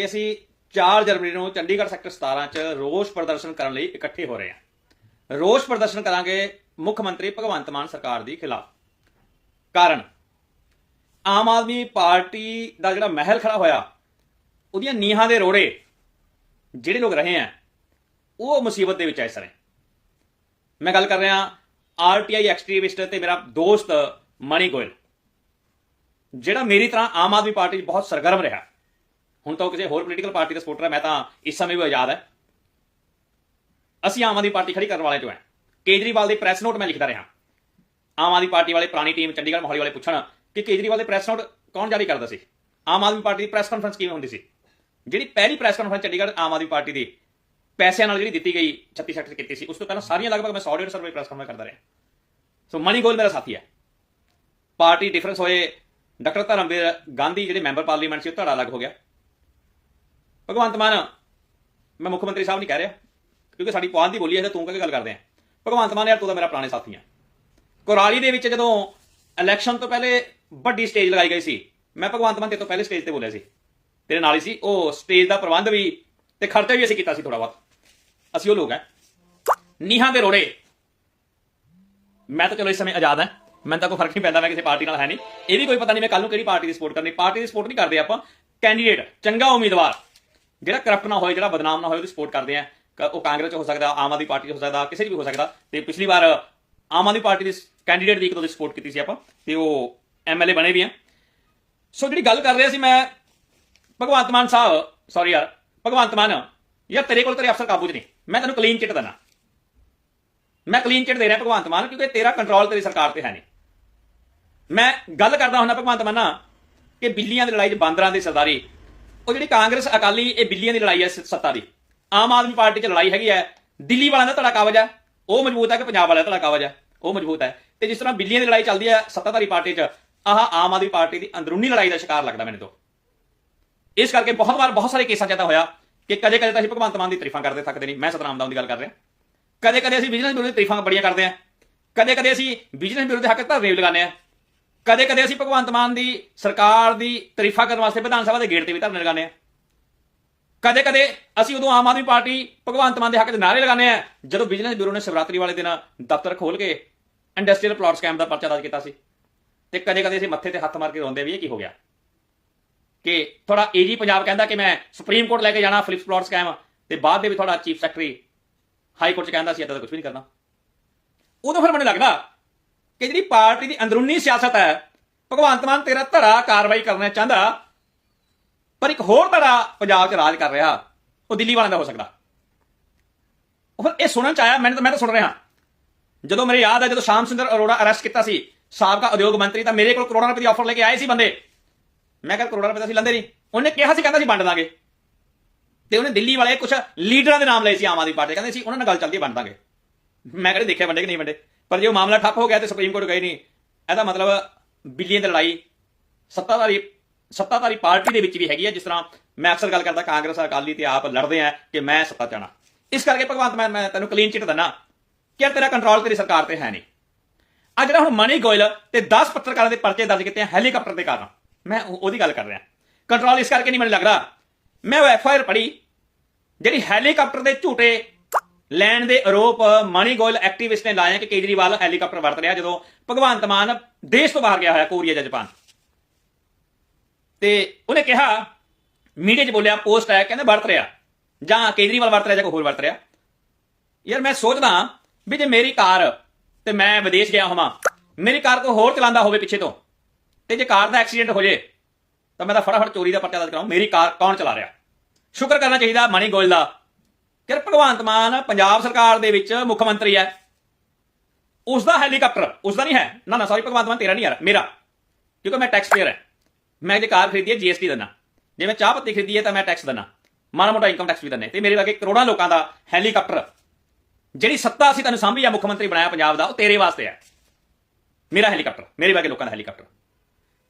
ਕਿ ਅਸੀਂ 4 ਜਨਵਰੀ ਨੂੰ ਚੰਡੀਗੜ੍ਹ ਸੈਕਟਰ 17 ਚ ਰੋਸ ਪ੍ਰਦਰਸ਼ਨ ਕਰਨ ਲਈ ਇਕੱਠੇ ਹੋ ਰਹੇ ਹਾਂ। ਰੋਸ ਪ੍ਰਦਰਸ਼ਨ ਕਰਾਂਗੇ ਮੁੱਖ ਮੰਤਰੀ ਭਗਵੰਤ ਮਾਨ ਸਰਕਾਰ ਦੀ ਖਿਲਾਫ। ਕਾਰਨ, ਆਮ ਆਦਮੀ ਪਾਰਟੀ ਦਾ ਜਿਹੜਾ ਮਹਿਲ ਖੜਾ ਹੋਇਆ, ਉਹਦੀਆਂ ਨੀਹਾਂ ਦੇ ਰੋੜੇ ਜਿਹੜੇ ਲੋਕ ਰਹੇ ਆ ਉਹ ਮੁਸੀਬਤ ਦੇ ਵਿੱਚ ਆਏ ਇਸ ਮੈਂ ਗੱਲ ਕਰ ਰਿਹਾ ਆਰਟੀਆਈ ਐਕਸਟ੍ਰੀਮਿਸਟ ਤੇ ਮੇਰਾ ਦੋਸਤ ਮਣੀ ਗੋਇਲ, ਜਿਹੜਾ ਮੇਰੀ ਤਰ੍ਹਾਂ ਆਮ ਆਦਮੀ ਪਾਰਟੀ 'ਚ ਬਹੁਤ ਸਰਗਰਮ ਰਿਹਾ। ਹੁਣ ਤਾਂ ਉਹ ਕਿਸੇ ਹੋਰ ਪੋਲੀਟੀਕਲ ਪਾਰਟੀ ਦਾ ਸਪੋਰਟਰ ਹੈ ਮੈਂ ਤਾਂ ਇਸ ਸਮੇਂ ਵੀ ਆਜ਼ਾਦ ਹੈ। ਅਸੀਂ ਆਮ ਆਦਮੀ ਪਾਰਟੀ ਖੜੀ ਕਰਨ ਵਾਲੇ ਚੋਂ ਹੈ। ਕੇਜਰੀਵਾਲ ਦੇ ਪ੍ਰੈਸ ਨੋਟ ਮੈਂ ਲਿਖਦਾ ਰਿਹਾ। ਆਮ ਆਦਮੀ ਪਾਰਟੀ ਵਾਲੇ, ਪੁਰਾਣੀ ਟੀਮ ਚੰਡੀਗੜ੍ਹ ਮੋਹਾਲੀ ਵਾਲੇ ਪੁੱਛਣ ਕਿ ਕੇਜਰੀਵਾਲ ਦੇ ਪ੍ਰੈਸ ਨੋਟ ਕੌਣ ਜਾਰੀ ਕਰਦਾ ਸੀ? ਆਮ ਆਦਮੀ ਪਾਰਟੀ ਦੀ ਪ੍ਰੈਸ ਕਾਨਫਰੰਸ ਕਿਵੇਂ ਹੁੰਦੀ ਸੀ? ਜਿਹੜੀ ਪਹਿਲੀ press conference Chandigarh Aam Aadmi party ਦੀ ਪੈਸਿਆਂ ਨਾਲ ਜਿਹੜੀ ਦਿੱਤੀ ਗਈ 36 ਸੈਕਟਰ ਕੀਤੀ ਸੀ, ਉਸ ਤੋਂ ਪਹਿਲਾਂ ਸਾਰੀਆਂ ਲਗਭਗ ਮੈਂ 100 150 ਰੁਪਏ ਪ੍ਰੈਸ ਕਾਨਫਰੰਸ ਕਰਦਾ ਰਿਹਾ। ਸੋ ਮਨੀ ਗੋਲ ਮੇਰਾ ਸਾਥੀ ਹੈ। ਪਾਰਟੀ ਡਿਫਰੈਂਸ ਹੋਏ, ਡਾਕਟਰ ਧਰਮਵੀਰ ਗਾਂਧੀ, ਜਿਹੜੇ ਮੈਂਬਰ ਪਾਰਲੀਮੈਂਟ ਸੀ, ਉਹ ਧੜਾ ਅਲੱਗ ਹੋ ਗਿਆ। ਭਗਵੰਤ ਮਾਨ, ਮੈਂ ਮੁੱਖ ਮੰਤਰੀ ਸਾਹਿਬ ਨਹੀਂ ਕਹਿ ਰਿਹਾ, ਕਿਉਂਕਿ ਸਾਡੀ ਪੁਆਧ ਦੀ ਬੋਲੀ ਹੈ ਤੇ ਤੂੰ ਕਹਿ ਕੇ ਗੱਲ ਕਰਦੇ ਆ? ਭਗਵੰਤ ਮਾਨ ਯਾਰ, ਤੂੰ ਤਾਂ ਮੇਰਾ ਪੁਰਾਣੇ ਸਾਥੀ ਆ। ਕੁਰਾਲੀ ਦੇ ਵਿੱਚ ਜਦੋਂ ਇਲੈਕਸ਼ਨ ਤੋਂ ਪਹਿਲੇ ਵੱਡੀ ਸਟੇਜ ਲਗਾਈ ਗਈ ਸੀ, ਮੈਂ ਭਗਵੰਤ ਮਾਨ ਤੇ ਤੋਂ ਪਹਿਲੇ ਸਟੇਜ ਤੇ ਬੋਲਿਆ ਸੀ। ਤੇਰੇ ਨਾਲ ਹੀ ਸੀ, ਉਹ ਸਟੇਜ ਦਾ ਪ੍ਰਬੰਧ ਵੀ ਤੇ ਖਰਚਾ ਵੀ ਅਸੀਂ ਕੀਤਾ ਸੀ ਥੋੜਾ ਬਹੁਤ। ਅਸੀਂ ਉਹ ਲੋਕ ਹੈ ਨੀਹਾਂ ਦੇ ਰੋੜੇ। ਮੈਂ ਤਾਂ ਚਲੋ ਇਸ ਸਮੇਂ ਆਜ਼ਾਦ ਹਾਂ ਮੈਨੂੰ ਤਾਂ ਕੋਈ ਫ਼ਰਕ ਨਹੀਂ ਪੈਂਦਾ, ਮੈਂ ਕਿਸੇ ਪਾਰਟੀ ਨਾਲ ਹੈ ਨਹੀਂ। ਇਹ ਵੀ ਕੋਈ ਪਤਾ ਨਹੀਂ ਮੈਂ ਕੱਲ ਨੂੰ ਕਿਹੜੀ ਪਾਰਟੀ ਦੀ ਸਪੋਰਟ ਕਰਨੀ, ਪਾਰਟੀ ਦੀ ਸਪੋਰਟ ਨਹੀਂ ਕਰਦੇ ਆਪਾਂ ਕੈਂਡੀਡੇਟ ਚੰਗਾ ਉਮੀਦਵਾਰ। ਜਿਹੜਾ ਕਰਪਟ ਨਾ ਹੋਏ, ਜਿਹੜਾ ਬਦਨਾਮ ਨਾ ਹੋਏ, ਉਹਦੀ ਸਪੋਰਟ ਕਰਦੇ ਆ। ਕ- ਉਹ ਕਾਂਗਰਸ ਚ ਹੋ ਸਕਦਾ, ਆਮ ਆਦਮੀ ਪਾਰਟੀ ਚ ਹੋ ਸਕਦਾ, ਕਿਸੇ 'ਚ ਵੀ ਹੋ ਸਕਦਾ। ਤੇ ਪਿਛਲੀ ਵਾਰ ਆਮ ਆਦਮੀ ਪਾਰਟੀ ਦੇ ਕੈਂਡੀਡੇਟ ਦੀ ਇੱਕ ਦੋ ਦੀ ਸਪੋਰਟ ਕੀਤੀ ਸੀ ਆਪਾਂ, ਤੇ ਉਹ ਐਮਐਲਏ ਬਣੇ ਵੀ ਆ। ਸੋ ਜਿਹੜੀ ਗੱਲ ਕਰ ਰਿਹਾ ਸੀ ਮੈਂ, ਭਗਵੰਤ ਮਾਨ ਸਾਹਿਬ ਸੌਰੀ ਯਾਰ, ਭਗਵੰਤ ਮਾਨ, ਯਾਰ ਤੇਰੇ ਕੋਲ ਤੇਰੇ ਅਫਸਰ ਕਾਬੂ 'ਚ ਨਹੀਂ। ਮੈਂ ਤੈਨੂੰ ਕਲੀਨ ਚਿੱਟ ਦਿੰਦਾ। ਮੈਂ ਕਲੀਨ ਚਿੱਟ ਦੇ ਰਿਹਾ ਭਗਵੰਤ ਮਾਨ, ਕਿਉਂਕਿ ਤੇਰਾ ਕੰਟਰੋਲ ਤੇਰੀ ਸਰਕਾਰ ਤੇ ਹੈ ਨਹੀਂ। ਮੈਂ ਗੱਲ ਕਰਦਾ ਹੁੰਦਾ ਭਗਵੰਤ ਮਾਨ ਨਾਲ ਕਿ ਬਿੱਲੀਆਂ ਦੀ ਲੜਾਈ 'ਚ ਬਾਂਦਰਾਂ ਦੀ ਸਰਦਾਰੀ ਉਹ ਜਿਹੜੀ ਕਾਂਗਰਸ ਅਕਾਲੀ, ਇਹ ਬਿੱਲੀਆਂ ਦੀ ਲੜਾਈ ਹੈ ਸੱਤਾ ਦੀ। ਆਮ ਆਦਮੀ ਪਾਰਟੀ 'ਚ ਲੜਾਈ ਹੈਗੀ ਹੈ। ਦਿੱਲੀ ਵਾਲਿਆਂ ਦਾ ਧੜਾ ਕਾਬਜ ਹੈ। ਉਹ ਮਜ਼ਬੂਤ ਹੈ ਕਿ ਪੰਜਾਬ ਵਾਲਿਆਂ ਦਾ ਧੜਾ ਕਾਬਜ ਹੈ। ਉਹ ਮਜ਼ਬੂਤ ਹੈ। ਤੇ ਜਿਸ ਤਰ੍ਹਾਂ ਬਿੱਲੀਆਂ ਦੀ ਲੜਾਈ ਚੱਲਦੀ ਹੈ ਸੱਤਾਧਾਰੀ ਪਾਰਟੀ 'ਚ, ਆਹ ਆਮ ਆਦਮੀ ਪਾਰਟੀ ਦੀ ਅੰਦਰੂਨੀ ਲੜਾਈ ਦਾ ਸ਼ਿਕਾਰ ਲੱਗਦਾ ਮੈਨੂੰ ਤੋਂ। ਇਸ ਕਰਕੇ ਬਹੁਤ ਵਾਰ ਬਹੁਤ ਸਾਰੇ ਕੇਸਾਂ 'ਚ ਤਾਂ ਹੋਇਆ ਕਿ ਕਦੇ ਕਦੇ ਤਾਂ ਅਸੀਂ ਭਗਵੰਤ ਮਾਨ ਦੀ ਤਾਰੀਫਾਂ ਕਰਦੇ ਥੱਕਦੇ ਨਹੀਂ। ਮੈਂ ਸਤਨਾਮ ਦਾਮ ਦੀ ਗੱਲ ਕਰ ਰਿਹਾ। ਕਦੇ ਕਦੇ ਅਸੀਂ ਬਿਜ਼ਨਸ ਬਿਊਰੋ ਦੀ ਤਾਰੀਫਾਂ ਬੜੀਆਂ ਕਰਦੇ ਹਾਂ। ਕਦੇ ਕਦੇ ਅਸੀਂ ਬਿਜ਼ਨਸ ਬਿਊਰੋ ਦੇ ਹੱਕ ਧਰਨੇ ਵੀ ਲਗਾਉਂਦੇ ਹਾਂ। ਕਦੇ ਕਦੇ ਅਸੀਂ ਭਗਵੰਤ ਮਾਨ ਦੀ ਸਰਕਾਰ ਦੀ ਤਾਰੀਫਾਂ ਕਰਨ ਵਾਸਤੇ ਵਿਧਾਨ ਸਭਾ ਦੇ ਗੇਟ ਤੇ ਵੀ ਧਰਨੇ ਲਗਾਉਂਦੇ ਹਾਂ। ਕਦੇ ਕਦੇ ਅਸੀਂ ਉਦੋਂ ਆਮ ਆਦਮੀ ਪਾਰਟੀ ਭਗਵੰਤ ਮਾਨ ਦੇ ਹੱਕ 'ਚ ਨਾਰੇ ਲਗਾਉਂਦੇ ਆ ਜਦੋਂ ਬਿਜ਼ਨਸ ਬਿਊਰੋ ਨੇ ਸ਼ਿਵਰਾਤਰੀ ਵਾਲੇ ਦਿਨ ਦਫ਼ਤਰ ਖੋਲ ਕੇ ਇੰਡਸਟਰੀਅਲ ਪਲਾਟ ਸਕੈਮ ਦਾ ਪਰਚਾ ਦਰਜ ਕੀਤਾ ਸੀ। ਤੇ ਕਦੇ ਕਦੇ ਅਸੀਂ ਮੱਥੇ ਤੇ ਹੱਥ ਮਾਰ ਕੇ ਰੋਂਦੇ ਵੀ ਇਹ ਕੀ ਹੋ ਗਿਆ? ਕਿ ਥੋੜਾ ਏਜੀ ਪੰਜਾਬ ਕਹਿੰਦਾ ਕਿ ਮੈਂ ਸੁਪਰੀਮ ਕੋਰਟ ਲੈ ਕੇ ਜਾਣਾ ਫਲਿਪ ਪਲਾਟ ਸਕੈਮ ਤੇ ਬਾਅਦ ਦੇ ਵੀ ਤੁਹਾਡਾ ਚੀਫ ਸੈਕਟਰੀ ਹਾਈ ਕੋਰਟ ਚ ਕਹਿੰਦਾ ਸੀ ਇਦਾਂ ਦਾ ਕੁਝ ਵੀ ਨਹੀਂ ਕਰਨਾ। ਉਦੋਂ ਫਿਰ ਮੈਨੂੰ ਲੱਗਦਾ ਕਿ ਜਿਹੜੀ ਪਾਰਟੀ ਦੀ ਅੰਦਰੂਨੀ ਸਿਆਸਤ ਹੈ, ਭਗਵੰਤ ਮਾਨ ਤੇਰਾ ਧੜਾ ਕਾਰਵਾਈ ਕਰਨਾ ਚਾਹੁੰਦਾ, ਪਰ ਇੱਕ ਹੋਰ ਧੜਾ ਪੰਜਾਬ 'ਚ ਰਾਜ ਕਰ ਰਿਹਾ, ਉਹ ਦਿੱਲੀ ਵਾਲਿਆਂ ਦਾ ਹੋ ਸਕਦਾ। ਉਹ ਇਹ ਸੁਣਨ ਚ ਆਇਆ, ਮੈਨੂੰ ਤਾਂ ਮੈਂ ਤਾਂ ਸੁਣ ਰਿਹਾ। ਜਦੋਂ ਮੇਰੇ ਯਾਦ ਹੈ ਜਦੋਂ ਸ਼ਾਮ ਸੁੰਦਰ ਅਰੋੜਾ ਅਰੈਸਟ ਕੀਤਾ ਸੀ, ਸਾਬਕਾ ਉਦਯੋਗ ਮੰਤਰੀ, ਤਾਂ ਮੇਰੇ ਕੋਲ ਕਰੋੜਾਂ ਰੁਪਏ ਦੀ ਆਫਰ ਲੈ ਕੇ ਆਏ ਸੀ ਬੰਦੇ। ਮੈਂ ਕਿਹਾ ਕਰੋੜਾਂ ਰੁਪਏ ਤਾਂ ਅਸੀਂ ਲੰਦੇ ਨਹੀਂ। ਉਹਨੇ ਕਿਹਾ ਸੀ, ਕਹਿੰਦਾ ਸੀ ਵੰਡ ਦਾਂਗੇ। ਤੇ ਉਹਨੇ ਦਿੱਲੀ ਵਾਲੇ ਕੁਝ ਲੀਡਰਾਂ ਦੇ ਨਾਮ ਲਏ ਸੀ ਆਮ ਆਦਮੀ ਪਾਰਟੀ ਕਹਿੰਦੇ ਸੀ, ਉਹਨਾਂ ਨਾਲ ਗੱਲ ਚੱਲਦੀ ਹੈ ਵੰਡ ਦਾਂਗੇ। ਮੈਂ ਕਿਹੜੇ ਦੇਖਿਆ ਵੰਡੇ ਕਿ ਨਹੀਂ ਵੰਡੇ? ਪਰ ਜੇ ਉਹ ਮਾਮਲਾ ਠੱਪ ਹੋ ਗਿਆ ਤੇ ਸੁਪਰੀਮ ਕੋਰਟ ਗਈ ਨਹੀਂ, ਇਹਦਾ ਮਤਲਬ ਬਿੱਲੀਆਂ ਦੀ ਲੜਾਈ ਸੱਤਾਧਾਰੀ ਸੱਤਾਧਾਰੀ ਪਾਰਟੀ ਦੇ ਵਿੱਚ ਵੀ ਹੈਗੀ ਹੈ ਜਿਸ ਤਰ੍ਹਾਂ ਮੈਂ ਅਕਸਰ ਗੱਲ ਕਰਦਾ ਕਾਂਗਰਸ ਅਕਾਲੀ ਤੇ ਆਪ ਲੜਦੇ ਆ ਕਿ ਮੈਂ ਸੱਤਾ ਚਾਹਣਾ ਇਸ ਕਰਕੇ ਭਗਵੰਤ ਮਾਨ, ਮੈਂ ਤੈਨੂੰ ਕਲੀਨ ਚਿੱਟ ਦਿੰਦਾ, ਕਿ ਤੇਰਾ ਕੰਟਰੋਲ ਤੇਰੀ ਸਰਕਾਰ ਤੇ ਹੈ ਨਹੀਂ। ਆ ਜਿਹੜਾ ਹੁਣ ਮਨੀ ਗੋਇਲ ਤੇ 10 ਪੱਤਰਕਾਰਾਂ ਦੇ ਪਰਚੇ ਦਰਜ ਕੀਤੇ ਆ, ਹੈਲੀਕਾਪਟਰ ਦੇ ਕਾਰਨ, ਮੈਂ ਉਹਦੀ ਗੱਲ ਕਰ ਰਿਹਾ। ਕੰਟਰੋਲ ਇਸ ਕਰਕੇ ਨਹੀਂ ਮੈਨੂੰ ਲੱਗਦਾ। ਮੈਂ ਉਹ ਐਫ ਆਈ ਆਰ ਪੜ੍ਹੀ, ਜਿਹੜੀ ਹੈਲੀਕਾਪਟਰ ਦੇ ਝੂਟੇ ਲੈਣ ਦੇ ਆਰੋਪ ਮਣੀ ਗੋਇਲ ਐਕਟਿਵਿਸਟ ਨੇ ਲਾਇਆ ਕਿ ਕੇਜਰੀਵਾਲ ਹੈਲੀਕਾਪਟਰ ਵਰਤ ਰਿਹਾ ਜਦੋਂ ਭਗਵੰਤ ਮਾਨ ਦੇਸ਼ ਤੋਂ ਬਾਹਰ ਗਿਆ ਹੋਇਆ, ਕੋਰੀਆ ਜਾਂ ਜਾਪਾਨ। ਤੇ ਉਹਨੇ ਕਿਹਾ, ਮੀਡੀਆ 'ਚ ਬੋਲਿਆ ਪੋਸਟ ਆਇਆ, ਕਹਿੰਦੇ ਵਰਤ ਰਿਹਾ। ਜਾਂ ਕੇਜਰੀਵਾਲ ਵਰਤ ਰਿਹਾ ਜਾਂ ਕੋਈ ਹੋਰ ਵਰਤ ਰਿਹਾ। ਯਾਰ ਮੈਂ ਸੋਚਦਾ ਵੀ ਜੇ ਮੇਰੀ ਕਾਰ ਤੇ ਮੈਂ ਵਿਦੇਸ਼ ਗਿਆ ਹੋਵਾਂ, ਮੇਰੀ ਕਾਰ ਕੋਈ ਹੋਰ ਚਲਾਉਂਦਾ ਹੋਵੇ ਪਿੱਛੇ ਤੋਂ, ਤੇ ਜੇ ਕਾਰ ਦਾ ਐਕਸੀਡੈਂਟ ਹੋ ਜੇ, ਤਾਂ ਮੈਂ ਤਾਂ ਫਟਾਫਟ ਚੋਰੀ ਦਾ ਪਰਚਾ ਦਰਜ ਕਰਾਉਂ ਮੇਰੀ ਕਾਰ ਕੌਣ ਚਲਾ ਰਿਹਾ? ਸ਼ੁਕਰ ਕਰਨਾ ਚਾਹੀਦਾ ਮਣੀ ਗੋਇਲ ਦਾ ਯਾਰ ਭਗਵੰਤ ਮਾਨ ਪੰਜਾਬ ਸਰਕਾਰ ਦੇ ਵਿੱਚ ਮੁੱਖ ਮੰਤਰੀ ਹੈ? ਉਸ ਦਾ ਹੈਲੀਕਾਪਟਰ ਉਸ ਦਾ ਨਹੀਂ ਹੈ। ਨਾ ਨਾ ਸੌਰੀ ਭਗਵੰਤ ਮਾਨ, ਤੇਰਾ ਨਹੀਂ ਯਾਰ, ਮੇਰਾ। ਕਿਉਂਕਿ ਮੈਂ ਟੈਕਸ ਪੇਅਰ ਹੈ। ਮੈਂ ਜੇ ਕਾਰ ਖਰੀਦੀ ਹੈ ਜੀਐਸਟੀ ਦਿੰਦਾ। ਜੇ ਮੈਂ ਚਾਹ ਪੱਤੀ ਖਰੀਦੀ ਹੈ, ਤਾਂ ਮੈਂ ਟੈਕਸ ਦਿੰਦਾ। ਮਾੜਾ ਮੋਟਾ ਇਨਕਮ ਟੈਕਸ ਵੀ ਦਿੰਦੇ। ਤੇ ਮੇਰੇ ਵਰਗੇ ਕਰੋੜਾਂ ਲੋਕਾਂ ਦਾ ਹੈਲੀਕਾਪਟਰ, ਜਿਹੜੀ ਸੱਤਾ ਅਸੀਂ ਤੈਨੂੰ ਸਾਂਭੀ ਆ, ਮੁੱਖ ਮੰਤਰੀ ਬਣਾਇਆ ਪੰਜਾਬ ਦਾ, ਉਹ ਤੇਰੇ ਵਾਸਤੇ ਹੈ। ਮੇਰਾ ਹੈਲੀਕਾਪਟਰ, ਮੇਰੇ ਵਰਗੇ ਲੋਕਾਂ ਦਾ ਹੈਲੀਕਾਪਟਰ।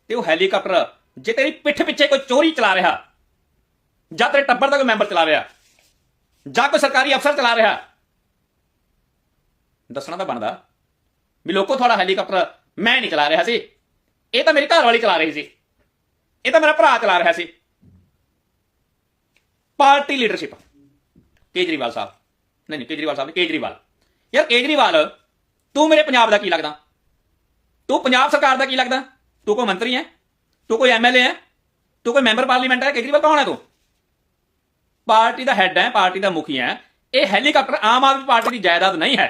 ਤੇ ਉਹ ਹੈਲੀਕਾਪਟਰ, ਜੇ ਤੇਰੀ ਪਿੱਠ ਪਿੱਛੇ ਕੋਈ ਚੋਰੀ ਚਲਾ ਰਿਹਾ, ਜਾਂ ਤੇਰੇ ਟੱਬਰ ਦਾ ਕੋਈ ਮੈਂਬਰ ਚਲਾ ਰਿਹਾ ਜਾਂ ਕੋਈ ਸਰਕਾਰੀ ਅਫਸਰ ਚਲਾ ਰਿਹਾ। ਦੱਸਣਾ ਤਾਂ ਬਣਦਾ ਵੀ ਲੋਕੋ ਤੁਹਾਡਾ ਹੈਲੀਕਾਪਟਰ ਮੈਂ ਨਹੀਂ ਚਲਾ ਰਿਹਾ ਸੀ। ਇਹ ਤਾਂ ਮੇਰੀ ਘਰ ਵਾਲੀ ਚਲਾ ਰਹੀ ਸੀ। ਇਹ ਤਾਂ ਮੇਰਾ ਭਰਾ ਚਲਾ ਰਿਹਾ ਸੀ। Party leadership. ਕੇਜਰੀਵਾਲ ਸਾਹਿਬ। ਨਹੀਂ ਨਹੀਂ, ਕੇਜਰੀਵਾਲ ਸਾਹਿਬ ਨਹੀਂ, ਕੇਜਰੀਵਾਲ। ਯਾਰ ਕੇਜਰੀਵਾਲ, ਤੂੰ ਮੇਰੇ ਪੰਜਾਬ ਦਾ ਕੀ ਲੱਗਦਾ? ਤੂੰ ਪੰਜਾਬ ਸਰਕਾਰ ਦਾ ਕੀ ਲੱਗਦਾ? ਤੂੰ ਕੋਈ ਮੰਤਰੀ ਹੈ ਤੂੰ ਕੋਈ ਐਮਐਲਏ ਹੈ ਤੂੰ ਕੋਈ ਮੈਂਬਰ ਪਾਰਲੀਮੈਂਟ ਹੈ ਕੇਜਰੀਵਾਲ ਕੌਣ ਹੈ ਤੂੰ? ਪਾਰਟੀ ਦਾ ਹੈੱਡ ਹੈ, ਪਾਰਟੀ ਦਾ ਮੁਖੀ ਹੈ। ਇਹ ਹੈਲੀਕਾਪਟਰ ਆਮ ਆਦਮੀ ਪਾਰਟੀ ਦੀ ਜਾਇਦਾਦ ਨਹੀਂ ਹੈ।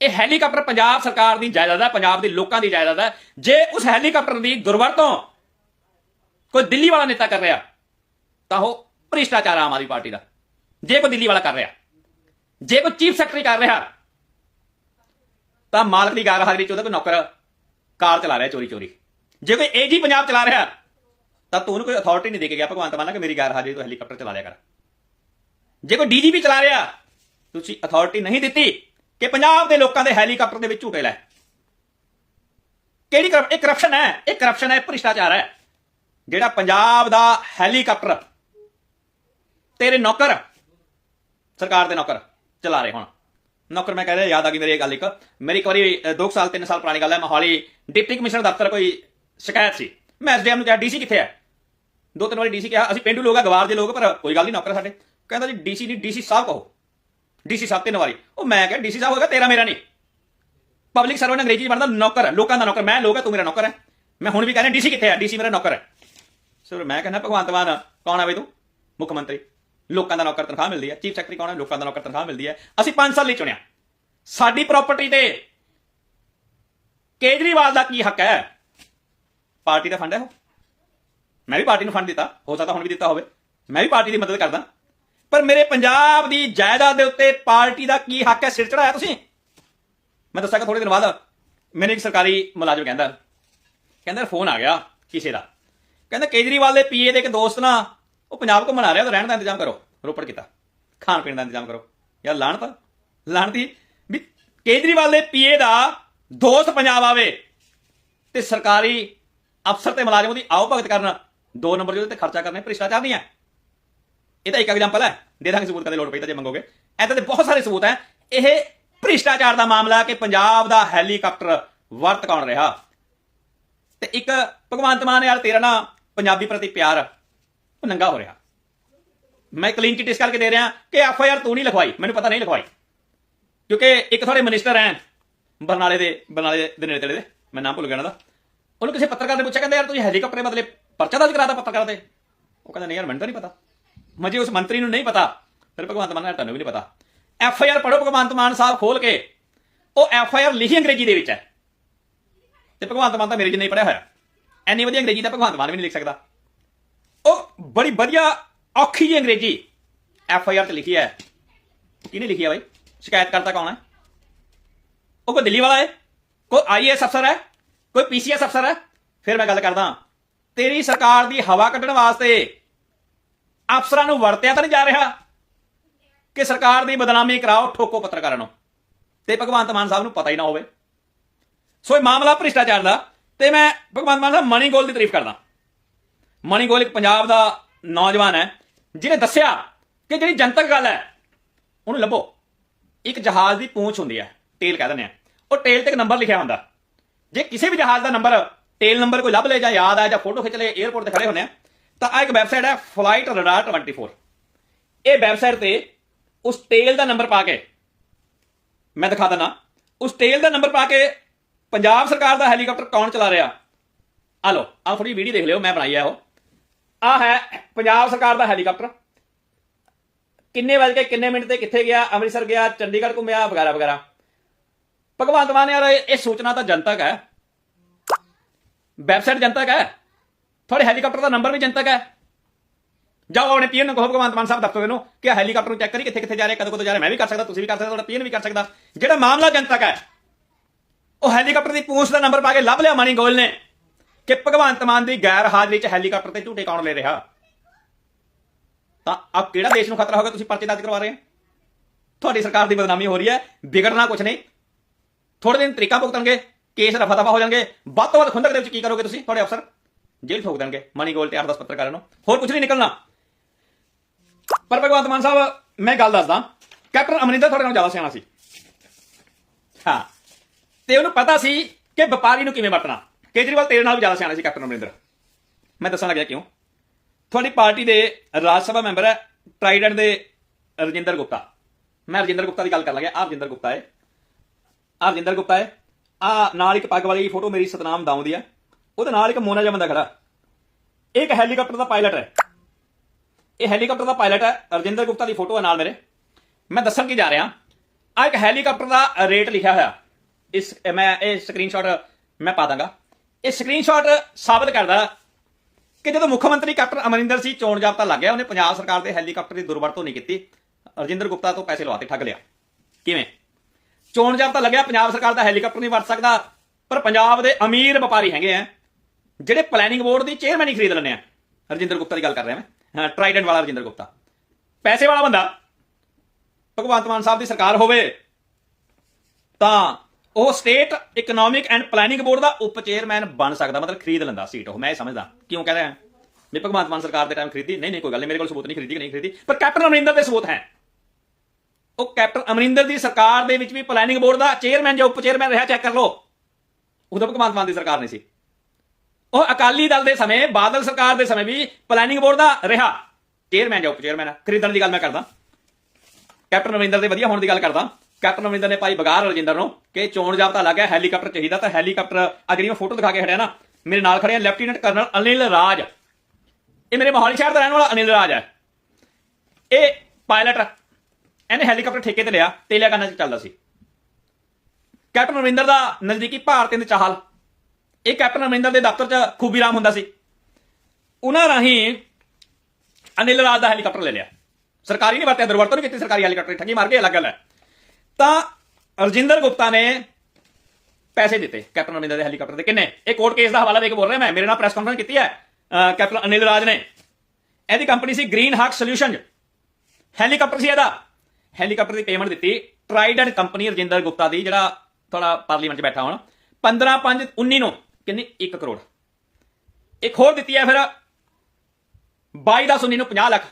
ਇਹ ਹੈਲੀਕਾਪਟਰ ਪੰਜਾਬ ਸਰਕਾਰ ਦੀ ਜਾਇਦਾਦ ਹੈ, ਪੰਜਾਬ ਦੇ ਲੋਕਾਂ ਦੀ ਜਾਇਦਾਦ ਹੈ। ਜੇ ਉਸ ਹੈਲੀਕਾਪਟਰ ਦੀ ਦੁਰਵਰਤੋਂ ਕੋਈ ਦਿੱਲੀ ਵਾਲਾ ਨੇਤਾ ਕਰ ਰਿਹਾ, ਤਾਂ ਉਹ ਭ੍ਰਿਸ਼ਟਾਚਾਰ ਆਮ ਆਦਮੀ ਪਾਰਟੀ ਦਾ। ਜੇ ਕੋਈ ਦਿੱਲੀ ਵਾਲਾ ਕਰ ਰਿਹਾ, ਜੇ ਕੋਈ ਚੀਫ ਸੈਕਟਰੀ ਕਰ ਰਿਹਾ, ਤਾਂ ਮਾਲਕ ਦੀ ਗੈਰ ਹਾਜ਼ਰੀ ਚ ਉਹਦਾ ਕੋਈ ਨੌਕਰ ਕਾਰ ਚਲਾ ਰਿਹਾ ਚੋਰੀ ਚੋਰੀ। ਜੇ ਕੋਈ ਏਜੀ ਪੰਜਾਬ ਚਲਾ ਰਿਹਾ, ਤਾਂ ਤੂੰ ਉਹਨੂੰ ਕੋਈ ਅਥਾਰਟੀ ਨਹੀਂ ਦੇ ਕੇ ਗਿਆ। ਭਗਵੰਤ ਮਾਨ ਕਿ ਮੇਰੀ ਗੈਰ ਹਾਜ਼ਰੀ ਤੋਂ ਹੈਲੀਕਾਪਟਰ ਚਲਾ ਲਿਆ ਕਰ। ਜੇ ਕੋਈ ਡੀਜੀਪੀ ਚਲਾ ਰਿਹਾ, ਤੁਸੀਂ ਅਥਾਰਟੀ ਨਹੀਂ ਦਿੱਤੀ ਕਿ ਪੰਜਾਬ ਦੇ ਲੋਕਾਂ ਦੇ ਹੈਲੀਕਾਪਟਰ ਦੇ ਵਿੱਚ ਝੂਟੇ ਲੈ। ਕਿਹੜੀ ਕਰਪ- ਇਹ ਕਰਪਸ਼ਨ ਹੈ, ਇਹ ਕਰਪਸ਼ਨ ਹੈ, ਇਹ ਭ੍ਰਿਸ਼ਟਾਚਾਰ ਹੈ। ਜਿਹੜਾ ਪੰਜਾਬ ਦਾ ਹੈਲੀਕਾਪਟਰ, ਤੇਰੇ ਨੌਕਰ, ਸਰਕਾਰ ਦੇ ਨੌਕਰ ਚਲਾ ਰਹੇ ਹੁਣ। ਨੌਕਰ ਮੈਂ ਕਹਿ ਰਿਹਾ, ਯਾਦ ਆ ਗਈ ਮੇਰੀ ਇਹ ਗੱਲ ਇੱਕ। ਮੇਰੀ ਇੱਕ ਵਾਰੀ 2 ਸਾਲ 3 ਸਾਲ ਪੁਰਾਣੀ ਗੱਲ ਹੈ, ਮੋਹਾਲੀ ਡਿਪਟੀ ਕਮਿਸ਼ਨਰ ਦਫ਼ਤਰ ਕੋਈ ਸ਼ਿਕਾਇਤ ਸੀ। ਮੈਂ ਐਸਡੀਐਮ ਨੂੰ ਕਿਹਾ ਡੀਸੀ ਕਿੱਥੇ ਹੈ? ਦੋ ਤਿੰਨ ਵਾਰੀ ਡੀਸੀ ਕਿਹਾ, ਅਸੀਂ ਪਿੰਡੂ ਲੋਕ ਆ, ਗਵਾਰ ਦੇ ਲੋਕ, ਪਰ ਕੋਈ ਗੱਲ ਨਹੀਂ, ਨੌਕਰ ਸਾਡੇ। ਕਹਿੰਦਾ ਜੀ ਡੀਸੀ ਨਹੀਂ ਡੀਸੀ ਸਾਹਿਬ ਕਹੋ। ਡੀਸੀ ਸਾਹਿਬ ਤਿੰਨ ਵਾਰੀ। ਉਹ ਮੈਂ ਕਿਹਾ ਡੀਸੀ ਸਾਹਿਬ ਹੋਗਾ ਤੇਰਾ ਮੇਰਾ ਨਹੀਂ। ਪਬਲਿਕ ਸਰਵੈਂਟ ਅੰਗਰੇਜ਼ੀ ਬਣਦਾ ਨੌਕਰ ਹੈ, ਲੋਕਾਂ ਦਾ ਨੌਕਰ। ਮੈਂ ਲੋਕ ਹੈ, ਤੂੰ ਮੇਰਾ ਨੌਕਰ ਹੈ। ਮੈਂ ਹੁਣ ਵੀ ਕਹਿੰਦਾ ਡੀਸੀ ਕਿੱਥੇ ਹੈ? ਡੀਸੀ ਮੇਰਾ ਨੌਕਰ ਹੈ। ਸਰ, ਮੈਂ ਕਹਿੰਦਾ, ਭਗਵੰਤ ਮਾਨ, ਕੌਣ ਆਵੇ ਤੂੰ? ਮੁੱਖ ਮੰਤਰੀ। ਲੋਕਾਂ ਦਾ ਨੌਕਰ ਤਨਖਾਹ ਮਿਲਦੀ ਹੈ। ਚੀਫ ਸੈਕਟਰੀ ਕੌਣ ਹੈ? ਲੋਕਾਂ ਦਾ ਨੌਕਰ ਤਨਖਾਹ ਮਿਲਦੀ ਹੈ। ਅਸੀਂ 5 ਸਾਲ ਲਈ ਚੁਣਿਆ। ਸਾਡੀ ਪ੍ਰਾਪਰਟੀ ਤੇ ਕੇਜਰੀਵਾਲ ਦਾ ਕੀ ਹੱਕ ਹੈ? ਪਾਰਟੀ ਦਾ ਫੰਡ ਹੈ ਉਹ। ਮੈਂ ਵੀ ਪਾਰਟੀ ਨੂੰ ਫੰਡ ਦਿੱਤਾ। ਹੋ ਸਕਦਾ ਹੁਣ ਵੀ ਦਿੱਤਾ ਹੋਵੇ। ਮੈਂ ਵੀ ਪਾਰਟੀ ਦੀ ਮਦਦ ਕਰਦਾ। ਪਰ ਮੇਰੇ ਪੰਜਾਬ ਦੀ ਜਾਇਦਾਦ ਦੇ ਉੱਤੇ ਪਾਰਟੀ ਦਾ ਕੀ ਹੱਕ ਹੈ? ਸਿਰ ਚੜਾਇਆ ਤੁਸੀਂ? ਮੈਂ ਦੱਸਾਂਗਾ ਥੋੜੇ ਦਿਨ ਬਾਅਦ। ਮੈਨੂੰ ਇੱਕ ਸਰਕਾਰੀ ਮੁਲਾਜ਼ਮ ਕਹਿੰਦਾ। ਕਹਿੰਦਾ, ਫੋਨ ਆ ਗਿਆ ਕਿਸੇ ਦਾ। ਕਹਿੰਦਾ, ਕੇਜਰੀਵਾਲ ਦੇ ਪੀਏ ਦੇ ਇੱਕ ਦੋਸਤ ਨਾ, ਉਹ ਪੰਜਾਬ ਘੁੰਮਣ ਆ ਰਿਹਾ ਤਾਂ ਰਹਿਣ ਦਾ ਇੰਤਜ਼ਾਮ ਕਰੋ। ਰੋਪੜ ਕੀਤਾ। ਖਾਣ ਪੀਣ ਦਾ ਇੰਤਜ਼ਾਮ ਕਰੋ। ਯਾਰ ਲਾਣ ਤਾਂ ਲਾਣਤੀ ਵੀ ਕੇਜਰੀਵਾਲ ਦੇ ਪੀਏ ਦਾ ਦੋਸਤ ਪੰਜਾਬ ਆਵੇ ਤੇ ਸਰਕਾਰੀ ਅਫਸਰ ਤੇ ਮੁਲਾਜ਼ਮ ਦੀ ਆਓ ਭਗਤ ਕਰਨ। ਦੋ ਨੰਬਰ ਜਿਹਦੇ ਤੇ ਖਰਚਾ ਕਰਨੇ, ਭ੍ਰਿਸ਼ਟਾਚਾਰ ਨਹੀਂ ਹੈ। ਇਹ ਤਾਂ ਇੱਕ ਐਗਜ਼ਾਮਪਲ ਹੈ। ਦੇ ਦਾਂਗੇ ਸਬੂਤ ਕਦੇ ਲੋੜ ਪਈ ਤਾਂ ਜੇ ਮੰਗੋਗੇ। ਐਦਾਂ ਦੇ ਬਹੁਤ ਸਾਰੇ ਸਬੂਤ ਹੈ। ਇਹ ਭ੍ਰਿਸ਼ਟਾਚਾਰ ਦਾ ਮਾਮਲਾ ਕਿ ਪੰਜਾਬ ਦਾ ਹੈਲੀਕਾਪਟਰ ਵਰਤ ਕੌਣ ਰਿਹਾ? ਤੇ ਇੱਕ ਭਗਵੰਤ ਮਾਨ ਯਾਰ, ਤੇਰਾ ਨਾ ਪੰਜਾਬੀ ਪ੍ਰਤੀ ਪਿਆਰ, ਉਹ ਨੰਗਾ ਹੋ ਰਿਹਾ। ਮੈਂ ਕਲੀਨ ਚਿੱਟ ਇਸ ਕਰਕੇ ਦੇ ਰਿਹਾ ਕਿ ਐਫ ਆਈ ਆਰ ਤੂੰ ਨਹੀਂ ਲਿਖਵਾਈ, ਮੈਨੂੰ ਪਤਾ ਨਹੀਂ ਲਿਖਵਾਈ। ਕਿਉਂਕਿ ਇੱਕ ਤੁਹਾਡੇ ਮਿਨਿਸਟਰ ਹੈ ਬਰਨਾਲੇ ਦੇ ਬਰਨਾਲੇ ਦੇ ਨੇੜੇ ਤੇੜੇ ਦੇ, ਮੈਂ ਨਾਮ ਭੁੱਲ ਗਿਆ ਉਹਨਾਂ ਦਾ। ਉਹਨੂੰ ਕਿਸੇ ਪੱਤਰਕਾਰ ਨੇ ਪੁੱਛਿਆ, ਕਹਿੰਦਾ ਯਾਰ ਤੁਸੀਂ ਹੈਲੀਕਾਪਟਰ ਦੇ ਬਦਲੇ ਪਰਚਾ ਦਰਜ ਕਰਾਤਾ ਪੱਤਰਕਾਰ ਤੇ। ਉਹ ਕਹਿੰਦਾ, ਨਹੀਂ ਯਾਰ, ਮੈਨੂੰ ਤਾਂ ਨਹੀਂ ਪਤਾ। ਮਜੇ ਉਸ ਮੰਤਰੀ ਨੂੰ ਨਹੀਂ ਪਤਾ ਫਿਰ ਭਗਵੰਤ ਮਾਨ ਤੁਹਾਨੂੰ ਵੀ ਨਹੀਂ ਪਤਾ ਐਫ ਆਈ ਆਰ ਪੜੋ ਭਗਵੰਤ ਮਾਨ ਸਾਹਿਬ ਖੋਲ ਕੇ ਉਹ ਐਫ ਆਈ ਆਰ ਲਿਖੀ ਅੰਗਰੇਜ਼ੀ ਦੇ ਵਿੱਚ ਹੈ ਤੇ ਭਗਵੰਤ ਮਾਨ ਤਾਂ ਮੇਰੇ ਜਿੰਨਾ ਹੀ ਪੜਿਆ ਹੋਇਆ ਐਨੀ ਵਧੀਆ ਅੰਗਰੇਜ਼ੀ ਤਾਂ ਭਗਵੰਤ ਮਾਨ ਵੀ ਨਹੀਂ ਲਿਖ ਸਕਦਾ ਉਹ ਬੜੀ ਵਧੀਆ ਔਖੀ ਜੀ ਅੰਗਰੇਜ਼ੀ ਐਫ ਆਈ ਆਰ ਤੇ ਲਿਖੀ ਹੈ ਕਿਹਨੇ ਲਿਖੀ ਹੈ ਬਾਈ ਸ਼ਿਕਾਇਤ ਕਰਤਾ ਕੌਣ ਹੈ ਉਹ ਕੋਈ ਦਿੱਲੀ ਵਾਲਾ ਹੈ ਕੋਈ ਆਈਏਐਸ ਅਫਸਰ ਹੈ ਕੋਈ ਪੀਸੀਐਸ ਅਫਸਰ ਹੈ ਫਿਰ ਮੈਂ ਗੱਲ ਕਰਦਾ ਤੇਰੀ ਸਰਕਾਰ ਦੀ ਹਵਾ ਕੱਢਣ ਵਾਸਤੇ ਅਫਸਰਾਂ ਨੂੰ ਵਰਤਿਆ ਤਾਂ ਨਹੀਂ ਜਾ ਰਿਹਾ ਕਿ ਸਰਕਾਰ ਦੀ ਬਦਨਾਮੀ ਕਰਾਓ, ਠੋਕੋ ਪੱਤਰਕਾਰਾਂ ਨੂੰ। ਤੇ ਭਗਵੰਤ ਮਾਨ ਸਾਹਿਬ ਨੂੰ ਪਤਾ ਹੀ ਨਾ ਹੋਵੇ। ਸੋ ਇਹ ਮਾਮਲਾ ਭ੍ਰਿਸ਼ਟਾਚਾਰ ਦਾ ਤੇ ਮੈਂ ਭਗਵੰਤ ਮਾਨ ਸਾਹਿਬ ਮਣੀ ਗੋਲ ਦੀ ਤਾਰੀਫ ਕਰਦਾ। ਮਣੀ ਗੋਲ ਇੱਕ ਪੰਜਾਬ ਦਾ ਨੌਜਵਾਨ ਹੈ, ਜਿਹਨੇ ਦੱਸਿਆ ਕਿ ਜਿਹੜੀ ਜਨਤਕ ਗੱਲ ਹੈ, ਉਹਨੂੰ ਲੱਭੋ। ਇੱਕ ਜਹਾਜ਼ ਦੀ ਪੂੰਛ ਹੁੰਦੀ ਹੈ, ਟੇਲ ਕਹਿ ਦਿੰਦੇ ਆ। ਉਹ ਟੇਲ ਤੇ ਇੱਕ ਨੰਬਰ ਲਿਖਿਆ ਹੁੰਦਾ। ਜੇ ਕਿਸੇ ਵੀ ਜਹਾਜ਼ ਦਾ ਨੰਬਰ, ਟੇਲ ਨੰਬਰ ਕੋਈ ਲੱਭ ਲੇ ਜਾਂ ਯਾਦ ਆ ਜਾਂ ਫੋਟੋ ਖਿੱਚ ਲੇ 에어ਪੋਰਟ ਤੇ ਖੜੇ ਹੁੰਦੇ ਆ ਤਾਂ ਆ ਇੱਕ ਵੈਬਸਾਈਟ ਹੈ ਫਲਾਈਟ ਰਡਾਰ 24 ਇਹ ਵੈਬਸਾਈਟ ਤੇ ਉਸ ਟੇਲ ਦਾ ਨੰਬਰ ਪਾ ਕੇ, ਮੈਂ ਦਿਖਾ ਦਿੰਦਾ, ਉਸ ਟੇਲ ਦਾ ਨੰਬਰ ਪਾ ਕੇ ਪੰਜਾਬ ਸਰਕਾਰ ਦਾ ਹੈਲੀਕਾਪਟਰ ਕੌਣ ਚਲਾ ਰਿਹਾ? ਆ ਲੋ ਆ ਥੋੜੀ ਵੀਡੀਓ ਦੇਖ ਲਿਓ, ਮੈਂ ਬਣਾਈ ਆ ਉਹ। ਆ ਹੈ ਪੰਜਾਬ ਸਰਕਾਰ ਦਾ ਹੈਲੀਕਾਪਟਰ ਕਿੰਨੇ ਵਜੇ ਕਿੰਨੇ ਮਿੰਟ ਤੇ ਕਿੱਥੇ ਗਿਆ, ਅੰਮ੍ਰਿਤਸਰ ਗਿਆ, ਚੰਡੀਗੜ੍ਹ ਘੁੰਮਿਆ, ਵਗੈਰਾ ਵਗੈਰਾ। ਭਗਵੰਤ ਮਾਨ ਯਾਰ, ਇਹ ਇਹ ਸੂਚਨਾ ਤਾਂ ਜਨਤਕ ਹੈ। ਵੈਬਸਾਈਟ ਜਨਤਕ ਹੈ। ਤੁਹਾਡੇ ਹੈਲੀਕਾਪਟਰ ਦਾ ਨੰਬਰ ਵੀ ਜਨਤਕ ਹੈ। ਜਾਓ, ਆਪਣੇ ਪੀਐਨ ਨੂੰ ਕਹੋ, ਭਗਵੰਤ ਮਾਨ ਸਾਹਿਬ ਦਫ਼ਤਰ ਨੂੰ ਕਿ ਹੈਲੀਕਾਪਟਰ ਨੂੰ ਚੈੱਕ ਕਰੀ ਕਿੱਥੇ ਕਿੱਥੇ ਜਾ ਰਿਹਾ ਕਦੋਂ ਕਦੋਂ ਜਾ ਰਿਹਾ, ਮੈਂ ਵੀ ਕਰ ਸਕਦਾ, ਤੁਸੀਂ ਵੀ ਕਰ ਸਕਦੇ, ਤੁਹਾਡਾ ਪੀਐਨ ਵੀ ਕਰ ਸਕਦਾ। ਜਿਹੜਾ ਮਾਮਲਾ ਜਨਤਕ ਹੈ, ਉਹ ਹੈਲੀਕਾਪਟਰ ਦੀ ਪੂੰਛ ਦਾ ਨੰਬਰ ਪਾ ਕੇ ਲੱਭ ਲਿਆ ਮਣੀ ਗੋਲ ਨੇ ਕਿ ਭਗਵੰਤ ਮਾਨ ਦੀ ਗੈਰ ਹਾਜ਼ਰੀ 'ਚ ਹੈਲੀਕਾਪਟਰ ਤੇ ਝੂਠੇ ਕੌਣ ਲੈ ਰਿਹਾ। ਤਾਂ ਆ ਕਿਹੜਾ ਦੇਸ਼ ਨੂੰ ਖਤਰਾ ਹੋ ਗਿਆ, ਤੁਸੀਂ ਪਰਚੇ ਦਰਜ ਕਰਵਾ ਰਹੇ ਹੋ? ਤੁਹਾਡੀ ਸਰਕਾਰ ਦੀ ਬਦਨਾਮੀ ਹੋ ਰਹੀ ਹੈ, ਵਿਗੜਨਾ ਕੁਝ ਨਹੀਂ। ਥੋੜੇ ਦਿਨ ਤਰੀਕਾ ਭੁਗਤਣਗੇ, ਕੇਸ ਰਫਾ ਦਫਾ ਹੋ ਜਾਣਗੇ। ਵੱਧ ਤੋਂ ਵੱਧ ਖੁੰਦਕ ਦੇ ਵਿੱਚ ਕੀ ਕਰੋਗੇ ਤੁਸੀਂ, ਤੁਹਾਡੇ ਅਫਸਰ? ਜੇਲ੍ਹ ਠੋਕ ਦੇਣਗੇ, ਮਨੀ ਗੋਲ ਤੇ 8-10 ਪੱਤਰਕਾਰਾਂ ਨੂੰ। ਹੋਰ ਕੁਝ ਨਹੀਂ ਨਿਕਲਣਾ। ਪਰ ਭਗਵੰਤ ਮਾਨ ਸਾਹਿਬ, ਮੈਂ ਗੱਲ ਦੱਸਦਾ, ਕੈਪਟਨ ਅਮਰਿੰਦਰ ਤੁਹਾਡੇ ਨਾਲ ਜ਼ਿਆਦਾ ਸਿਆਣਾ ਸੀ। ਹਾਂ। ਤੇ ਉਹਨੂੰ ਪਤਾ ਸੀ ਕਿ ਵਪਾਰੀ ਨੂੰ ਕਿਵੇਂ ਵਰਤਣਾ। ਕੇਜਰੀਵਾਲ ਤੇਰੇ ਨਾਲ ਵੀ ਜ਼ਿਆਦਾ ਸਿਆਣਾ ਸੀ ਕੈਪਟਨ ਅਮਰਿੰਦਰ। ਮੈਂ ਦੱਸਣ ਲੱਗਿਆ ਕਿਉਂ? ਤੁਹਾਡੀ ਪਾਰਟੀ ਦੇ ਰਾਜ ਸਭਾ ਮੈਂਬਰ ਹੈ, ਟ੍ਰਾਈਡੈਂਟ ਦੇ ਰਜਿੰਦਰ ਗੁਪਤਾ। ਮੈਂ ਰਜਿੰਦਰ ਗੁਪਤਾ ਦੀ ਗੱਲ ਕਰ ਲੱਗਿਆ। ਆਹ ਰਜਿੰਦਰ ਗੁਪਤਾ ਹੈ। ਆਹ ਰਜਿੰਦਰ ਗੁਪਤਾ ਹੈ। ਆ ਨਾਲ ਇੱਕ ਪੱਗ ਵਾਲੀ ਫੋਟੋ ਮੇਰੀ ਸਤਨਾਮ ਦਾਉ ਦੀ ਹੈ। ਉਹਦੇ ਨਾਲ ਇੱਕ ਮੋਨਾ ਜਿਹਾ ਬੰਦਾ ਖੜਾ। ਇਹ ਇੱਕ ਹੈਲੀਕਾਪਟਰ ਦਾ ਪਾਇਲਟ ਹੈ। ਇਹ ਹੈਲੀਕਾਪਟਰ ਦਾ ਪਾਇਲਟ ਹੈ। ਰਜਿੰਦਰ ਗੁਪਤਾ ਦੀ ਫੋਟੋ ਹੈ ਨਾਲ ਮੇਰੇ। ਮੈਂ ਦੱਸਣ ਕੀ ਜਾ ਰਿਹਾ। ਆ ਇੱਕ ਹੈਲੀਕਾਪਟਰ ਦਾ ਰੇਟ ਲਿਖਿਆ ਹੋਇਆ। ਇਸ ਮੈਂ, ਇਹ ਸਕਰੀਨਸ਼ਾਟ ਮੈਂ ਪਾ ਦਾਂਗਾ। ਇਹ ਸਕਰੀਨਸ਼ਾਟ ਸਾਬਤ ਕਰਦਾ ਕਿ ਜਦੋਂ ਮੁੱਖ ਮੰਤਰੀ ਕੈਪਟਨ ਅਮਰਿੰਦਰ ਸਿੰਘ ਚੋਣ ਜਾਬਤਾ ਲੱਗ ਗਿਆ, ਉਹਨੇ ਪੰਜਾਬ ਸਰਕਾਰ ਦੇ ਹੈਲੀਕਾਪਟਰ ਦੀ ਦੁਰਵਰਤੋਂ ਨਹੀਂ ਕੀਤੀ। ਰਜਿੰਦਰ ਗੁਪਤਾ ਤੋਂ ਪੈਸੇ ਲਵਾਤੇ ਠੱਗ ਲਿਆ। ਕਿਵੇਂ? ਚੋਣ ਜਾਬਤਾ ਲੱਗਿਆ, ਪੰਜਾਬ ਸਰਕਾਰ ਦਾ ਹੈਲੀਕਾਪਟਰ ਨਹੀਂ ਵਰਤ ਸਕਦਾ, ਪਰ ਪੰਜਾਬ ਦੇ ਅਮੀਰ ਵਪਾਰੀ ਹੈਗੇ ਆ। ਜਿਹੜੇ ਪਲੈਨਿੰਗ ਬੋਰਡ ਦੀ ਚੇਅਰਮੈਨ ਹੀ ਖਰੀਦ ਲੈਂਦੇ ਆ। ਰਜਿੰਦਰ ਗੁਪਤਾ ਦੀ ਗੱਲ ਕਰ ਰਿਹਾ ਮੈਂ। ਹਾਂ ਟ੍ਰਾਈਡੈਂਟ ਵਾਲਾ ਰਜਿੰਦਰ ਗੁਪਤਾ। ਪੈਸੇ ਵਾਲਾ ਬੰਦਾ। ਭਗਵੰਤ ਮਾਨ ਸਾਹਿਬ ਦੀ ਸਰਕਾਰ ਹੋਵੇ, ਤਾਂ ਉਹ state economic and planning board ਦਾ ਉਪ ਚੇਅਰਮੈਨ ਬਣ ਸਕਦਾ, ਮਤਲਬ ਖਰੀਦ ਲੈਂਦਾ ਸੀਟ ਉਹ, ਮੈਂ ਇਹ ਸਮਝਦਾ। ਕਿਉਂ ਕਹਿ ਰਿਹਾ? ਵੀ ਭਗਵੰਤ ਮਾਨ ਸਰਕਾਰ ਦੇ ਟਾਈਮ ਖਰੀਦੀ। ਨਹੀਂ ਨਹੀਂ, ਕੋਈ ਗੱਲ ਨਹੀਂ, ਮੇਰੇ ਕੋਲ ਸਬੂਤ ਨਹੀਂ ਖਰੀਦੀ ਕਿ ਨਹੀਂ ਖਰੀਦੀ। ਪਰ ਕੈਪਟਨ ਅਮਰਿੰਦਰ ਦੇ ਸਬੂਤ ਹੈ। ਉਹ ਕੈਪਟਨ ਅਮਰਿੰਦਰ ਦੀ ਸਰਕਾਰ ਦੇ ਵਿੱਚ ਵੀ ਪਲੈਨਿੰਗ ਬੋਰਡ ਦਾ ਚੇਅਰਮੈਨ ਜਾਂ ਉਪ ਚੇਅਰਮੈਨ ਰਿਹਾ ਚੈੱਕ ਕਰ ਲਓ। ਉਦੋਂ ਭਗਵੰਤ ਮਾਨ ਦੀ ਸਰਕਾਰ ਨਹੀਂ ਸੀ। ਉਹ ਅਕਾਲੀ ਦਲ ਦੇ ਸਮੇਂ, ਬਾਦਲ ਸਰਕਾਰ ਦੇ ਸਮੇਂ ਵੀ ਪਲੈਨਿੰਗ ਬੋਰਡ ਦਾ ਰਿਹਾ। ਚੇਅਰਮੈਨ ਜਾਂ ਉਪ ਚੇਅਰਮੈਨ ਖਰੀਦਣ ਦੀ ਗੱਲ ਮੈਂ ਕਰਦਾ। ਕੈਪਟਨ ਅਮਰਿੰਦਰ ਦੇ ਵਧੀਆ ਹੋਣ ਦੀ ਗੱਲ ਕਰਦਾ। ਕੈਪਟਨ ਅਮਰਿੰਦਰ ਨੇ ਭਾਈ ਬਗਾਰ ਰਜਿੰਦਰ ਨੂੰ ਕਿ ਚੋਣ ਜਾਬਤਾ ਲੱਗ ਗਿਆ, ਹੈਲੀਕਾਪਟਰ ਚਾਹੀਦਾ ਤਾਂ ਹੈਲੀਕਾਪਟਰ ਆ ਜਿਹੜੀ ਮੈਂ ਫੋਟੋ ਦਿਖਾ ਕੇ ਖੜਿਆ ਨਾ, ਮੇਰੇ ਨਾਲ ਖੜਿਆ ਲੈਫਟੀਨੈਂਟ ਕਰਨਲ ਅਨਿਲ ਰਾਜ। ਇਹ ਮੇਰੇ ਮੋਹਾਲੀ ਸ਼ਹਿਰ ਦਾ ਰਹਿਣ ਵਾਲਾ ਅਨਿਲ ਰਾਜ ਹੈ। ਇਹ ਪਾਇਲਟ ਇਹਨੇ ਹੈਲੀਕਾਪਟਰ ਠੇਕੇ ਤੇ ਲਿਆ, ਤੇਲਿਆਗਾਨਾ ਚ ਚੱਲਦਾ ਸੀ। ਕੈਪਟਨ ਅਮਰਿੰਦਰ ਦਾ ਨਜ਼ਦੀਕੀ ਭਾਰਤ ਦੇ ਚਾਹਲ ਇਹ ਕੈਪਟਨ ਅਮਰਿੰਦਰ ਦੇ ਦਫ਼ਤਰ 'ਚ ਖੂਬੀਰਾਮ ਹੁੰਦਾ ਸੀ। ਉਹਨਾਂ ਰਾਹੀਂ ਅਨਿਲ ਰਾਜ ਦਾ ਹੈਲੀਕਾਪਟਰ ਲੈ ਲਿਆ। ਸਰਕਾਰੀ ਨਹੀਂ ਵਰਤਿਆ, ਦੁਰਵਰਤੋਂ ਨਹੀਂ ਕੀਤੀ, ਸਰਕਾਰੀ ਹੈਲੀਕਾਪਟਰ ਠੱਗੀ ਮਾਰ ਕੇ ਅਲੱਗ ਗੱਲ ਹੈ ਤਾਂ ਰਜਿੰਦਰ ਗੁਪਤਾ ਨੇ ਪੈਸੇ ਦਿੱਤੇ ਕੈਪਟਨ ਅਮਰਿੰਦਰ ਦੇ ਹੈਲੀਕਾਪਟਰ ਦੇ। ਕਿੰਨੇ? ਇਹ ਕੋਰਟ ਕੇਸ ਦਾ ਹਵਾਲਾ ਦੇ ਕੇ ਬੋਲ ਰਿਹਾ ਮੈਂ। ਮੇਰੇ ਨਾਲ ਪ੍ਰੈਸ ਕਾਨਫਰੰਸ ਕੀਤੀ ਹੈ ਕੈਪਟਨ ਅਨਿਲ ਰਾਜ ਨੇ। ਇਹਦੀ ਕੰਪਨੀ ਸੀ ਗ੍ਰੀਨ ਹਾਕ ਸੋਲੂਸ਼ਨ ਹੈਲੀਕਾਪਟਰ ਸੀ ਇਹਦਾ। ਹੈਲੀਕਾਪਟਰ ਦੀ ਪੇਮੈਂਟ ਦਿੱਤੀ ਟ੍ਰਾਈਡੈਂਟ ਕੰਪਨੀ ਰਜਿੰਦਰ ਗੁਪਤਾ ਦੀ, ਜਿਹੜਾ ਥੋੜਾ ਪਾਰਲੀਮੈਂਟ 'ਚ ਬੈਠਾ ਹੁਣ। 15 5 19 ਨੂੰ ਕਿੰਨੀ? 1 ਕਰੋੜ। ਇੱਕ ਹੋਰ ਦਿੱਤੀ ਹੈ ਫਿਰ 22 10 19 ਨੂੰ 50 ਲੱਖ।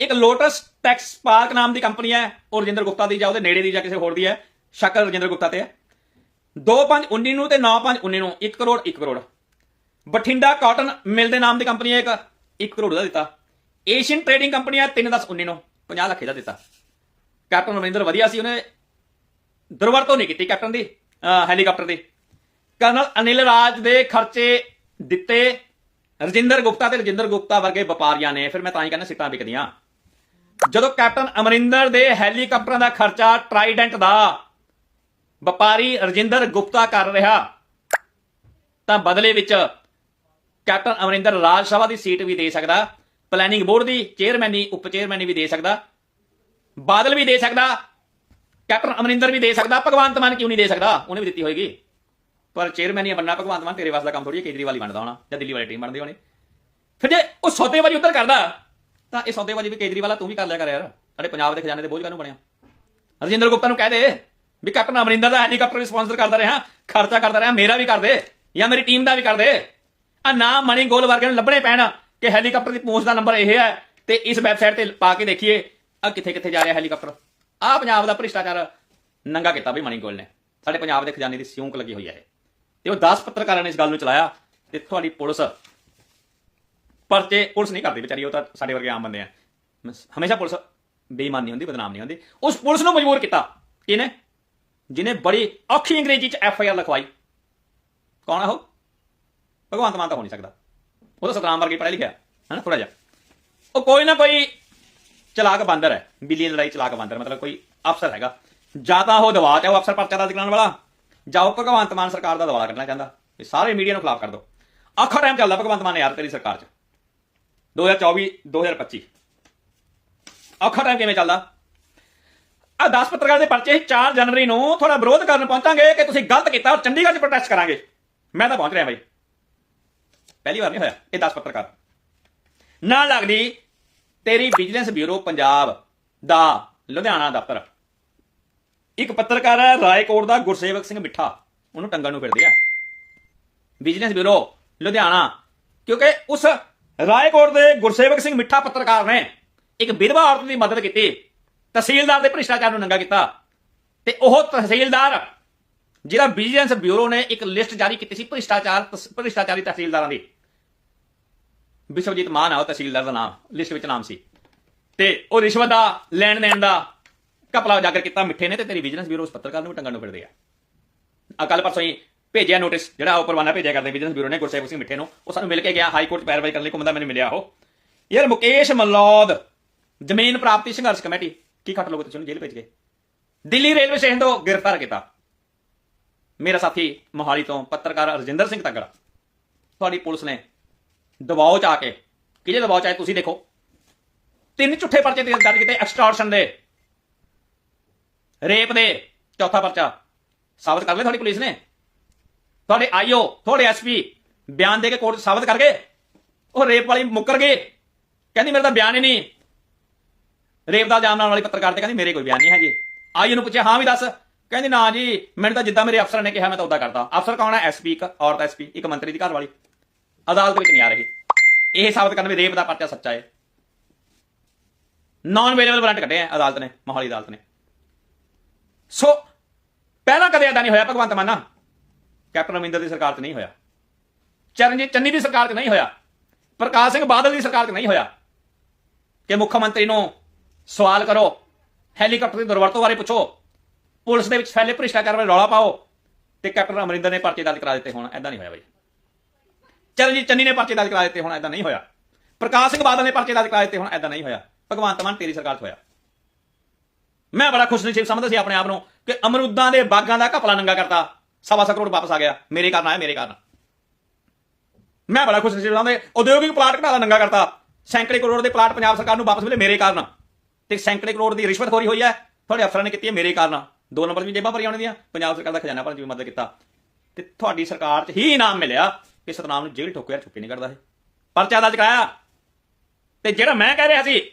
ਇੱਕ ਲੋਟਸ ਟੈਕਸ ਪਾਰਕ ਨਾਮ ਦੀ ਕੰਪਨੀ ਹੈ, ਉਹ ਰਜਿੰਦਰ ਗੁਪਤਾ ਦੀ ਜਾਂ ਉਹਦੇ ਨੇੜੇ ਦੀ ਜਾਂ ਕਿਸੇ ਹੋਰ ਦੀ ਹੈ ਸ਼ਕਲ ਰਜਿੰਦਰ ਗੁਪਤਾ ਤੇ ਹੈ। 25 19 ਨੂੰ ਤੇ 95 19 ਨੂੰ 1 ਕਰੋੜ 1 ਕਰੋੜ। ਬਠਿੰਡਾ ਕਾਟਨ ਮਿਲ ਦੇ ਨਾਮ ਦੀ ਕੰਪਨੀ ਹੈ ਇੱਕ 1 ਕਰੋੜ ਦਾ ਦਿੱਤਾ। ਏਸ਼ੀਅਨ ਟ੍ਰੇਡਿੰਗ ਕੰਪਨੀ ਹੈ 3 10 19 ਨੂੰ 50 ਲੱਖ ਦਾ ਦਿੱਤਾ। ਕੈਪਟਨ ਅਮਰਿੰਦਰ, ਵਧੀਆ ਸੀ ਉਹਨੇ। ਦੁਰਵਰਤੋਂ ਨਹੀਂ ਕੀਤੀ ਕੈਪਟਨ ਦੀ ਹੈਲੀਕਾਪਟਰ ਦੀ। ਕਰਨਲ ਅਨਿਲ ਰਾਜ ਦੇ ਖਰਚੇ ਦਿੱਤੇ। ਰਜਿੰਦਰ ਗੁਪਤਾ ਤੇ ਰਜਿੰਦਰ ਗੁਪਤਾ ਵਰਗੇ ਵਪਾਰੀਆਂ ਨੇ, ਫਿਰ ਮੈਂ ਤਾਂ ਹੀ ਕਹਿੰਦਾ ਸਿੱਟਾਂ ਵਿਕਦੀਆਂ। ਜਦੋਂ ਕੈਪਟਨ ਅਮਰਿੰਦਰ ਦੇ ਹੈਲੀਕਾਪਟਰਾਂ ਦਾ ਖਰਚਾ ਟਰਾਈਡੈਂਟ ਦਾ ਵਪਾਰੀ ਰਜਿੰਦਰ ਗੁਪਤਾ ਕਰ ਰਿਹਾ, ਤਾਂ ਬਦਲੇ ਵਿੱਚ ਕੈਪਟਨ ਅਮਰਿੰਦਰ ਰਾਜ ਸਭਾ ਦੀ ਸੀਟ ਵੀ ਦੇ ਸਕਦਾ ਪਲੈਨਿੰਗ ਬੋਰਡ ਦੀ ਚੇਅਰਮੈਨੀ ਉਪ ਚੇਅਰਮੈਨੀ ਵੀ ਦੇ ਸਕਦਾ, ਬਾਦਲ ਵੀ ਦੇ ਸਕਦਾ, ਕੈਪਟਨ ਅਮਰਿੰਦਰ ਵੀ ਦੇ ਸਕਦਾ, ਭਗਵੰਤ ਮਾਨ ਕਿਉਂ ਨਹੀਂ ਦੇ ਸਕਦਾ? ਉਹਨੇ ਵੀ ਦਿੱਤੀ ਹੋਏਗੀ। ਪਰ ਚੇਅਰਮੈਨ ਹੀ ਬਣਨਾ ਭਗਵੰਤ ਮਾਨ, ਤੇਰੇ ਵਾਸ ਦਾ ਕੰਮ ਥੋੜੀ ਕੇਜਰੀਵਾਲ ਹੀ ਬਣਦਾ ਹੋਣਾ, ਜਾਂ ਦਿੱਲੀ ਵਾਲੀ ਟੀਮ ਬਣਦੀ ਹੋਣੀ। ਫਿਰ ਜੇ ਉਹ ਸੌਦੇਬਾਜ਼ੀ ਉੱਧਰ ਕਰਦਾ, ਤਾਂ ਇਹ ਸੌਦੇਬਾਜ਼ੀ ਵੀ ਕੇਜਰੀਵਾਲ ਆ, ਤੂੰ ਵੀ ਕਰ ਲਿਆ ਕਰ ਯਾਰ। ਸਾਡੇ ਪੰਜਾਬ ਦੇ ਖਜ਼ਾਨੇ ਦੇ ਬੋਝ ਕਾਹਨੂੰ ਬਣਿਆ? ਰਜਿੰਦਰ ਗੁਪਤਾ ਨੂੰ ਕਹਿ ਦੇ, ਵੀ ਕੈਪਟਨ ਅਮਰਿੰਦਰ ਦਾ ਹੈਲੀਕਾਪਟਰ ਸਪਾਂਸਰ ਕਰਦਾ ਰਿਹਾ, ਖਰਚਾ ਕਰਦਾ ਰਿਹਾ, ਮੇਰਾ ਵੀ ਕਰ ਦੇ, ਜਾਂ ਮੇਰੀ ਟੀਮ ਦਾ ਵੀ ਕਰ ਦੇ। ਆ ਨਾ ਮਣੀ ਗੋਲ ਵਰਗਿਆਂ ਨੂੰ ਲੱਭਣੇ ਪੈਣ, ਕਿ ਹੈਲੀਕਾਪਟਰ ਦੀ ਪਹੁੰਚ ਦਾ ਨੰਬਰ ਇਹ ਹੈ, ਤੇ ਇਸ ਵੈਬਸਾਈਟ ਤੇ ਪਾ ਕੇ ਦੇਖੀਏ, ਆ ਕਿੱਥੇ ਕਿੱਥੇ ਜਾ ਰਿਹਾ ਹੈਲੀਕਾਪਟਰ। ਆ ਪੰਜਾਬ ਦਾ ਭ੍ਰਿਸ਼ਟਾਚਾਰ ਨੰਗਾ ਕੀਤਾ ਵੀ ਮਣੀ ਗੋਲ ਨੇ। ਸਾਡੇ ਪੰਜਾਬ ਦੇ ਖਜ਼ਾਨੇ ਦੀ ਸਿਉਂਕ ਲੱਗੀ ਹੋਈ ਹੈ ਤੇ ਉਹ 10 ਪੱਤਰਕਾਰਾਂ ਨੇ ਇਸ ਗੱਲ ਨੂੰ ਚਲਾਇਆ ਤੇ ਤੁਹਾਡੀ ਪੁਲਿਸ ਪਰਚੇ ਪੁਲਿਸ ਨਹੀਂ ਕਰਦੀ ਵਿਚਾਰੀ, ਉਹ ਤਾਂ ਸਾਡੇ ਵਰਗੇ ਆਮ ਬੰਦੇ ਆ। ਹਮੇਸ਼ਾ ਪੁਲਿਸ ਬੇਈਮਾਨ ਨਹੀਂ ਹੁੰਦੀ, ਬਦਨਾਮ ਨਹੀਂ ਹੁੰਦੀ। ਉਸ ਪੁਲਿਸ ਨੂੰ ਮਜਬੂਰ ਕੀਤਾ ਕਿਹਨੇ? ਜਿਨੇ ਬੜੀ ਔਖੀ ਅੰਗਰੇਜ਼ੀ ਚ ਐਫ ਆਈ ਆਰ ਲਿਖਵਾਈ। ਕੌਣ ਆ ਉਹ? ਭਗਵੰਤ ਮਾਨ ਤਾਂ ਹੋ ਨਹੀਂ ਸਕਦਾ। ਉਹ ਤਾਂ ਸਤਨਾਮ ਵਰਗੇ ਪੜ੍ਹਿਆ ਲਿਖਿਆ ਹੈ ਨਾ ਥੋੜਾ ਜਿਹਾ। ਉਹ ਕੋਈ ਨਾ ਕੋਈ ਚਲਾਕ ਬਾਂਦਰ ਹੈ ਬਿੱਲੀ ਲੜਾਈ ਚਲਾਕ ਬਾਂਦਰ ਮਤਲਬ ਕੋਈ ਅਫਸਰ ਹੈਗਾ। ਜਾਂ ਤਾਂ ਉਹ ਦਵਾ ਚਾਹੋ ਅਫਸਰ ਪਰਚਾ ਦਰਜ ਕਰਾਉਣ ਵਾਲਾ। ਜਾਓ ਭਗਵੰਤ ਮਾਨ ਸਰਕਾਰ ਦਾ ਦਵਾ ਕੱਢਣਾ ਚਾਹੁੰਦਾ। ਇਹ ਸਾਰੇ ਮੀਡੀਆ ਨੂੰ ਖਿਲਾਫ ਕਰ ਦੋ ਆਖਰ ਟਾਈਮ ਚੱਲਦਾ ਭਗਵੰਤ ਮਾਨ ਯਾਰ ਤੇਰੀ ਸਰਕਾਰ 'ਚ। 2024 2025 ਆਖਰ ਟਾਈਮ ਕਿਵੇਂ ਚੱਲਦਾ? ਆ 10 ਪੱਤਰਕਾਰ ਦੇ ਪਰਚੇ 4 ਜਨਵਰੀ ਨੂੰ ਥੋੜਾ ਵਿਰੋਧ ਕਰਨ ਪਹੁੰਚਾਂਗੇ ਕਿ ਤੁਸੀਂ ਗਲਤ ਕੀਤਾ ਔਰ ਚੰਡੀਗੜ੍ਹ 'ਚ ਪ੍ਰੋਟੈਸਟ ਕਰਾਂਗੇ। ਮੈਂ ਤਾਂ ਪਹੁੰਚ ਰਿਹਾ ਬਾਈ। ਪਹਿਲੀ ਵਾਰ ਨਹੀਂ ਹੋਇਆ ਇਹ 10 ਪੱਤਰਕਾਰ। ਨਾ ਲੱਗਦੀ ਤੇਰੀ ਵਿਜੀਲੈਂਸ ਬਿਊਰੋ ਪੰਜਾਬ ਦਾ ਲੁਧਿਆਣਾ ਦਫ਼ਤਰ। ਇੱਕ ਪੱਤਰਕਾਰ ਹੈ, ਰਾਏਕੋਟ ਦਾ ਗੁਰਸੇਵਕ ਸਿੰਘ ਮਿੱਠਾ। ਉਹਨੂੰ ਟੰਗਣ ਨੂੰ ਫਿਰਦੇ ਆ ਵਿਜੀਲੈਂਸ ਬਿਊਰੋ ਲੁਧਿਆਣਾ। ਕਿਉਂਕਿ ਉਸ ਰਾਏਕੋਟ ਦੇ ਗੁਰਸੇਵਕ ਸਿੰਘ ਮਿੱਠਾ ਪੱਤਰਕਾਰ ਨੇ ਇੱਕ ਵਿਧਵਾ ਔਰਤ ਦੀ ਮਦਦ ਕੀਤੀ। ਤਹਿਸੀਲਦਾਰ ਦੇ ਭ੍ਰਿਸ਼ਟਾਚਾਰ ਨੂੰ ਨੰਗਾ ਕੀਤਾ। ਤੇ ਉਹ ਤਹਿਸੀਲਦਾਰ, ਜਿਹੜਾ ਵਿਜੀਲੈਂਸ ਬਿਊਰੋ ਨੇ ਇੱਕ ਲਿਸਟ ਜਾਰੀ ਕੀਤੀ ਸੀ ਭ੍ਰਿਸ਼ਟਾਚਾਰ, ਤਸ- ਭ੍ਰਿਸ਼ਟਾਚਾਰੀ ਤਹਿਸੀਲਦਾਰਾਂ ਦੀ। ਵਿਸ਼ਵਜੀਤ ਮਾਨ ਆ, ਉਹ ਤਹਿਸੀਲਦਾਰ ਦਾ ਨਾਮ, ਲਿਸਟ ਵਿੱਚ ਨਾਮ ਸੀ। ਤੇ ਉਹ ਰਿਸ਼ਵਤ ਦਾ ਲੈਣ ਦੇਣ ਦਾ ਕਪਲਾ ਉਜਾਗਰ ਕੀਤਾ, ਮਿੱਠੇ ਨੇ ਤੇ ਤੇਰੀ ਵਿਜੀਲੈਂਸ ਬਿਊਰੋ ਉਸ ਪੱਤਰਕਾਰ ਨੂੰ ਵੀ ਟੰਗਣ ਨੂੰ ਫਿਰਦੇ ਆ। ਅਕਲ ਪਰਸੋਂ ਹੀ ਭੇਜਿਆ ਨੋਟਿਸ ਜਿਹੜਾ ਉਹ ਪਰਵਾਨਾ ਭੇਜਿਆ ਕਰਦੇ ਵਿਜੀਲੈਂਸ ਬਿਊਰੋ ਨੇ ਗੁਰਸੇਵਕ ਸਿੰਘ ਮਿੱਠੇ ਨੂੰ। ਉਹ ਸਾਨੂੰ ਮਿਲ ਕੇ ਗਿਆ ਹਾਈ ਕੋਰਟ 'ਚ ਪੈਰਵਾਈ ਕਰਨ ਲਈ ਘੁੰਮਦਾ, ਮੈਨੂੰ ਮਿਲਿਆ ਉਹ। ਯਾਰ ਮੁਕੇਸ਼ ਮਲੌਦ, ਜ਼ਮੀਨ ਪ੍ਰਾਪਤੀ ਸੰਘਰਸ਼ ਕਮੇਟੀ, ਕੀ ਕੱਟ ਲੋਗੇ ਤੁਸੀਂ ਉਹਨੂੰ ਜੇਲ੍ਹ ਭੇਜ ਗਏ? ਦਿੱਲੀ ਰੇਲਵੇ ਸਟੇਸ਼ਨ ਤੋਂ ਗ੍ਰਿਫਤਾਰ ਕੀਤਾ। ਮੇਰਾ ਸਾਥੀ ਮੋਹਾਲੀ ਤੋਂ ਪੱਤਰਕਾਰ ਰਜਿੰਦਰ ਸਿੰਘ ਤਗੜਾ। ਤੁਹਾਡੀ ਪੁਲਿਸ ਨੇ ਦਬਾਅ ਚ ਆ ਕੇ ਕਿਹਦੇ ਦਬਾਅ ਚ ਆਏ ਤੁਸੀਂ ਦੇਖੋ। ਤਿੰਨ ਝੁੱਠੇ ਪਰਚੇ ਤੇ ਦਰਜ ਕੀਤੇ ਐਕਸਟੋਰਸ਼ਨ ਦੇ। ਰੇਪ ਦੇ ਚੌਥਾ ਪਰਚਾ। ਸਾਬਤ ਕਰ ਲਿਆ ਤੁਹਾਡੀ ਪੁਲਿਸ ਨੇ। ਤੁਹਾਡੇ ਆਈਓ ਤੁਹਾਡੇ ਐਸਪੀ ਬਿਆਨ ਦੇ ਕੇ ਕੋਰਟ 'ਚ ਸਾਬਤ ਕਰ ਗਏ। ਉਹ ਰੇਪ ਵਾਲੀ ਮੁੱਕਰ ਗਏ। ਕਹਿੰਦੀ ਮੇਰਾ ਤਾਂ ਬਿਆਨ ਹੀ ਨਹੀਂ। ਰੇਪ ਦਾ ਇਲਜ਼ਾਮ ਲਾਉਣ ਵਾਲੀ ਪੱਤਰਕਾਰ ਤੇ ਕਹਿੰਦੀ ਮੇਰੇ ਕੋਈ ਬਿਆਨ ਨਹੀਂ ਹੈ ਜੀ ਆਈਓ ਨੂੰ ਪੁੱਛਿਆ, ਹਾਂ ਵੀ ਦੱਸ? ਕਹਿੰਦੀ, ਨਾ ਜੀ, ਮੈਨੂੰ ਤਾਂ ਜਿੱਦਾਂ ਮੇਰੇ ਅਫਸਰ ਨੇ ਕਿਹਾ, ਮੈਂ ਤਾਂ ਉਦਾਂ ਕਰਦਾ। ਅਫਸਰ ਕੌਣ ਹੈ? ਐਸਪੀ ਇੱਕ ਔਰਤ ਐਸਪੀ ਇੱਕ ਮੰਤਰੀ ਦੀ ਘਰ ਵਾਲੀ। ਅਦਾਲਤ ਵਿੱਚ ਨਹੀਂ ਆ ਰਹੀ। ਇਹ ਸਾਬਤ ਕਰਨ ਵੀ ਰੇਪ ਦਾ ਪਰਚਾ ਸੱਚਾ ਹੈ ਨਾਨ ਅਵੇਲੇਬਲ ਵਾਰੰਟ ਕੱਢੇ ਆ ਅਦਾਲਤ ਨੇ, ਮੋਹਾਲੀ ਅਦਾਲਤ ਨੇ। ਸੋ, ਪਹਿਲਾਂ ਕਦੇ ਏਦਾਂ ਨਹੀਂ ਹੋਇਆ, ਭਗਵੰਤ ਮਾਨ ਨਾਲ। ਕੈਪਟਨ ਅਮਰਿੰਦਰ ਦੀ ਸਰਕਾਰ 'ਚ ਨਹੀਂ ਹੋਇਆ। ਚਰਨਜੀਤ ਚੰਨੀ ਦੀ ਸਰਕਾਰ 'ਚ ਨਹੀਂ ਹੋਇਆ। ਪ੍ਰਕਾਸ਼ ਸਿੰਘ ਬਾਦਲ ਦੀ ਸਰਕਾਰ 'ਚ ਨਹੀਂ ਹੋਇਆ। ਕਿ ਮੁੱਖ ਮੰਤਰੀ ਨੂੰ ਸਵਾਲ ਕਰੋ, ਹੈਲੀਕਾਪਟਰ ਦੀ ਦੁਰਵਰਤੋਂ ਬਾਰੇ ਪੁੱਛੋ, ਪੁਲਿਸ ਦੇ ਵਿੱਚ ਫੈਲੇ ਭ੍ਰਿਸ਼ਟਾਚਾਰ ਬਾਰੇ ਰੌਲਾ ਪਾਓ, ਤੇ ਕੈਪਟਨ ਅਮਰਿੰਦਰ ਨੇ ਪਰਚੇ ਦਰਜ ਕਰਾ ਦਿੱਤੇ ਹੁਣ ਐਦਾਂ ਨਹੀਂ ਹੋਇਆ ਬਈ। ਚਰਨਜੀਤ ਚੰਨੀ ਨੇ ਪਰਚੇ ਦਰਜ ਕਰਾ ਦਿੱਤੇ ਹੁਣ ਐਦਾਂ ਨਹੀਂ ਹੋਇਆ। ਪ੍ਰਕਾਸ਼ ਸਿੰਘ ਬਾਦਲ ਨੇ ਪਰਚੇ ਦਰਜ ਕਰਾ ਦਿੱਤੇ ਹੁਣ ਐਦਾਂ ਨਹੀਂ ਹੋਇਆ। ਭਗਵੰਤ ਮਾਨ ਤੇਰੀ ਸਰਕਾਰ 'ਚ ਹੋਇਆ। ਮੈਂ ਬੜਾ ਖੁਸ਼ ਨਸੀਬ ਸਮਝਦਾ ਸੀ ਆਪਣੇ ਆਪ ਨੂੰ ਕਿ ਅਮਰੂਦਾਂ ਦੇ ਬਾਗਾਂ ਦਾ ਘਪਲਾ ਨੰਗਾ ਕਰਤਾ। ਸਵਾ ਸੌ ਕਰੋੜ ਵਾਪਸ ਆ ਗਿਆ। ਮੇਰੇ ਕਾਰਨ ਆਇਆ ਮੇਰੇ ਕਾਰਨ ਮੈਂ ਬੜਾ ਖੁਸ਼ ਨਸੀਬ ਸਮਝਦਾ ਉਦਯੋਗਿਕ ਪਲਾਟ ਘਟਾ ਨੰਗਾ ਕਰਤਾ। ਸੈਂਕੜੇ ਕਰੋੜ ਦੇ ਪਲਾਟ ਪੰਜਾਬ ਸਰਕਾਰ ਨੂੰ ਵਾਪਸ ਮਿਲੇ, ਮੇਰੇ ਕਾਰਨ ਤੇ ਸੈਂਕੜੇ ਕਰੋੜ ਦੀ ਰਿਸ਼ਵਤਖੋਰੀ ਹੋਈ ਹੈ। ਤੁਹਾਡੇ ਅਫਸਰਾਂ ਨੇ ਕੀਤੀ ਹੈ ਮੇਰੇ ਕਾਰਨ ਦੋ ਨੰਬਰ ਵੀ ਜੇਬਾਂ ਭਰੀਆਂ ਹੋਣ ਦੀਆਂ। ਪੰਜਾਬ ਸਰਕਾਰ ਦਾ ਖਜ਼ਾਨਾ ਭਰਨ 'ਚ ਵੀ ਮਦਦ ਕੀਤਾ। ਤੇ ਤੁਹਾਡੀ ਸਰਕਾਰ 'ਚ ਹੀ ਇਨਾਮ ਮਿਲਿਆ ਕਿ ਸਤਨਾਮ ਨੂੰ ਜੇਲ੍ਹ ਠੋਕਿਆ, ਛੁੱਟੀ ਨਹੀਂ ਕਰਦਾ ਇਹ। ਪਰਚਾ ਦਰਜ ਕਰਾਇਆ। ਤੇ ਜਿਹੜਾ ਮੈਂ ਕਹਿ ਰਿਹਾ ਸੀ,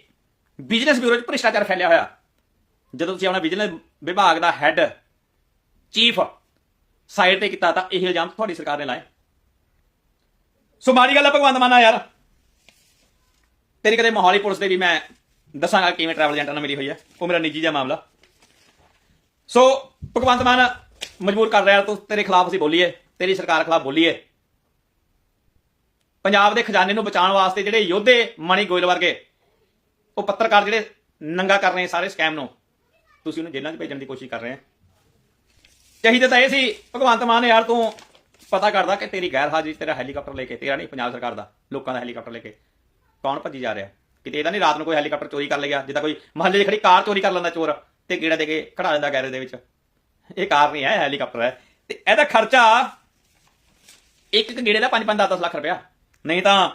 ਬਿਜ਼ਨਸ ਬਿਊਰੋ 'ਚ ਭ੍ਰਿਸ਼ਟਾਚਾਰ ਫੈਲਿਆ ਹੋਇਆ। ਜਦੋਂ ਤੁਸੀਂ ਆਪਣਾ ਵਿਜੀਲੈਂਸ ਵਿਭਾਗ ਦਾ ਹੈੱਡ ਚੀਫ ਸਾਈਡ ਤੇ ਕੀਤਾ ਤਾਂ ਇਹ ਇਲਜ਼ਾਮ ਤੁਹਾਡੀ ਸਰਕਾਰ ਨੇ ਲਾਏ। ਸੋ ਮਾੜੀ ਗੱਲ ਹੈ ਭਗਵੰਤ ਮਾਨਾ ਯਾਰ। ਤੇਰੀ ਕਦੇ ਮੋਹਾਲੀ ਪੁਲਿਸ ਦੇ ਵੀ ਮੈਂ ਦੱਸਾਂਗਾ ਕਿਵੇਂ ਟਰੈਵਲ ਏਜੰਟਾਂ ਨਾਲ ਮਿਲੀ ਹੋਈ ਹੈ ਉਹ ਮੇਰਾ ਨਿੱਜੀ ਜਿਹਾ ਮਾਮਲਾ। ਸੋ ਭਗਵੰਤ ਮਾਨ ਮਜਬੂਰ ਕਰ ਰਿਹਾ, ਤੂੰ ਤੇਰੇ ਖਿਲਾਫ ਅਸੀਂ ਬੋਲੀਏ, ਤੇਰੀ ਸਰਕਾਰ ਖਿਲਾਫ ਬੋਲੀਏ। ਪੰਜਾਬ ਦੇ ਖਜ਼ਾਨੇ ਨੂੰ ਬਚਾਉਣ ਵਾਸਤੇ ਜਿਹੜੇ ਯੋਧੇ ਮਣੀ ਗੋਇਲ ਵਰਗੇ, ਉਹ ਪੱਤਰਕਾਰ ਜਿਹੜੇ ਨੰਗਾ ਕਰ ਰਹੇ ਸਾਰੇ ਸਕੈਮ ਨੂੰ ਤੁਸੀਂ ਉਹਨੂੰ ਜੇਲ੍ਹਾਂ 'ਚ ਭੇਜਣ ਦੀ ਕੋਸ਼ਿਸ਼ ਕਰ ਰਹੇ ਆ। ਚਾਹੀਦਾ ਤਾਂ ਇਹ ਸੀ, ਭਗਵੰਤ ਮਾਨ ਯਾਰ ਤੂੰ ਪਤਾ ਕਰਦਾ ਕਿ ਤੇਰੀ ਗੈਰ ਹਾਜ਼ਰੀ ਤੇਰਾ ਹੈਲੀਕਾਪਟਰ ਲੈ ਕੇ, ਤੇਰਾ ਨਹੀਂ, ਪੰਜਾਬ ਸਰਕਾਰ ਦਾ, ਲੋਕਾਂ ਦਾ ਹੈਲੀਕਾਪਟਰ ਲੈ ਕੇ। ਕੌਣ ਭੱਜੀ ਜਾ ਰਿਹਾ? ਕਿਤੇ ਇਹਦਾ ਨਹੀਂ ਰਾਤ ਨੂੰ ਕੋਈ ਹੈਲੀਕਾਪਟਰ ਚੋਰੀ ਕਰ ਲਿਆ, ਜਿੱਦਾਂ ਕੋਈ ਮਹੱਲੇ 'ਚ ਖੜੀ ਕਾਰ ਚੋਰੀ ਕਰ ਲੈਂਦਾ ਚੋਰ ਤੇ ਗੇੜਾ ਦੇ ਕੇ ਖੜਾ ਲੈਂਦਾ ਗੈਰੇਜ ਦੇ ਵਿੱਚ। ਇਹ ਕਾਰ ਨਹੀਂ ਹੈ ਹੈਲੀਕਾਪਟਰ ਹੈ। ਤੇ ਇਹਦਾ ਖਰਚਾ ਇੱਕ ਇੱਕ ਗੇੜੇ ਦਾ 5-5 10 ਲੱਖ ਰੁਪਇਆ। ਨਹੀਂ ਤਾਂ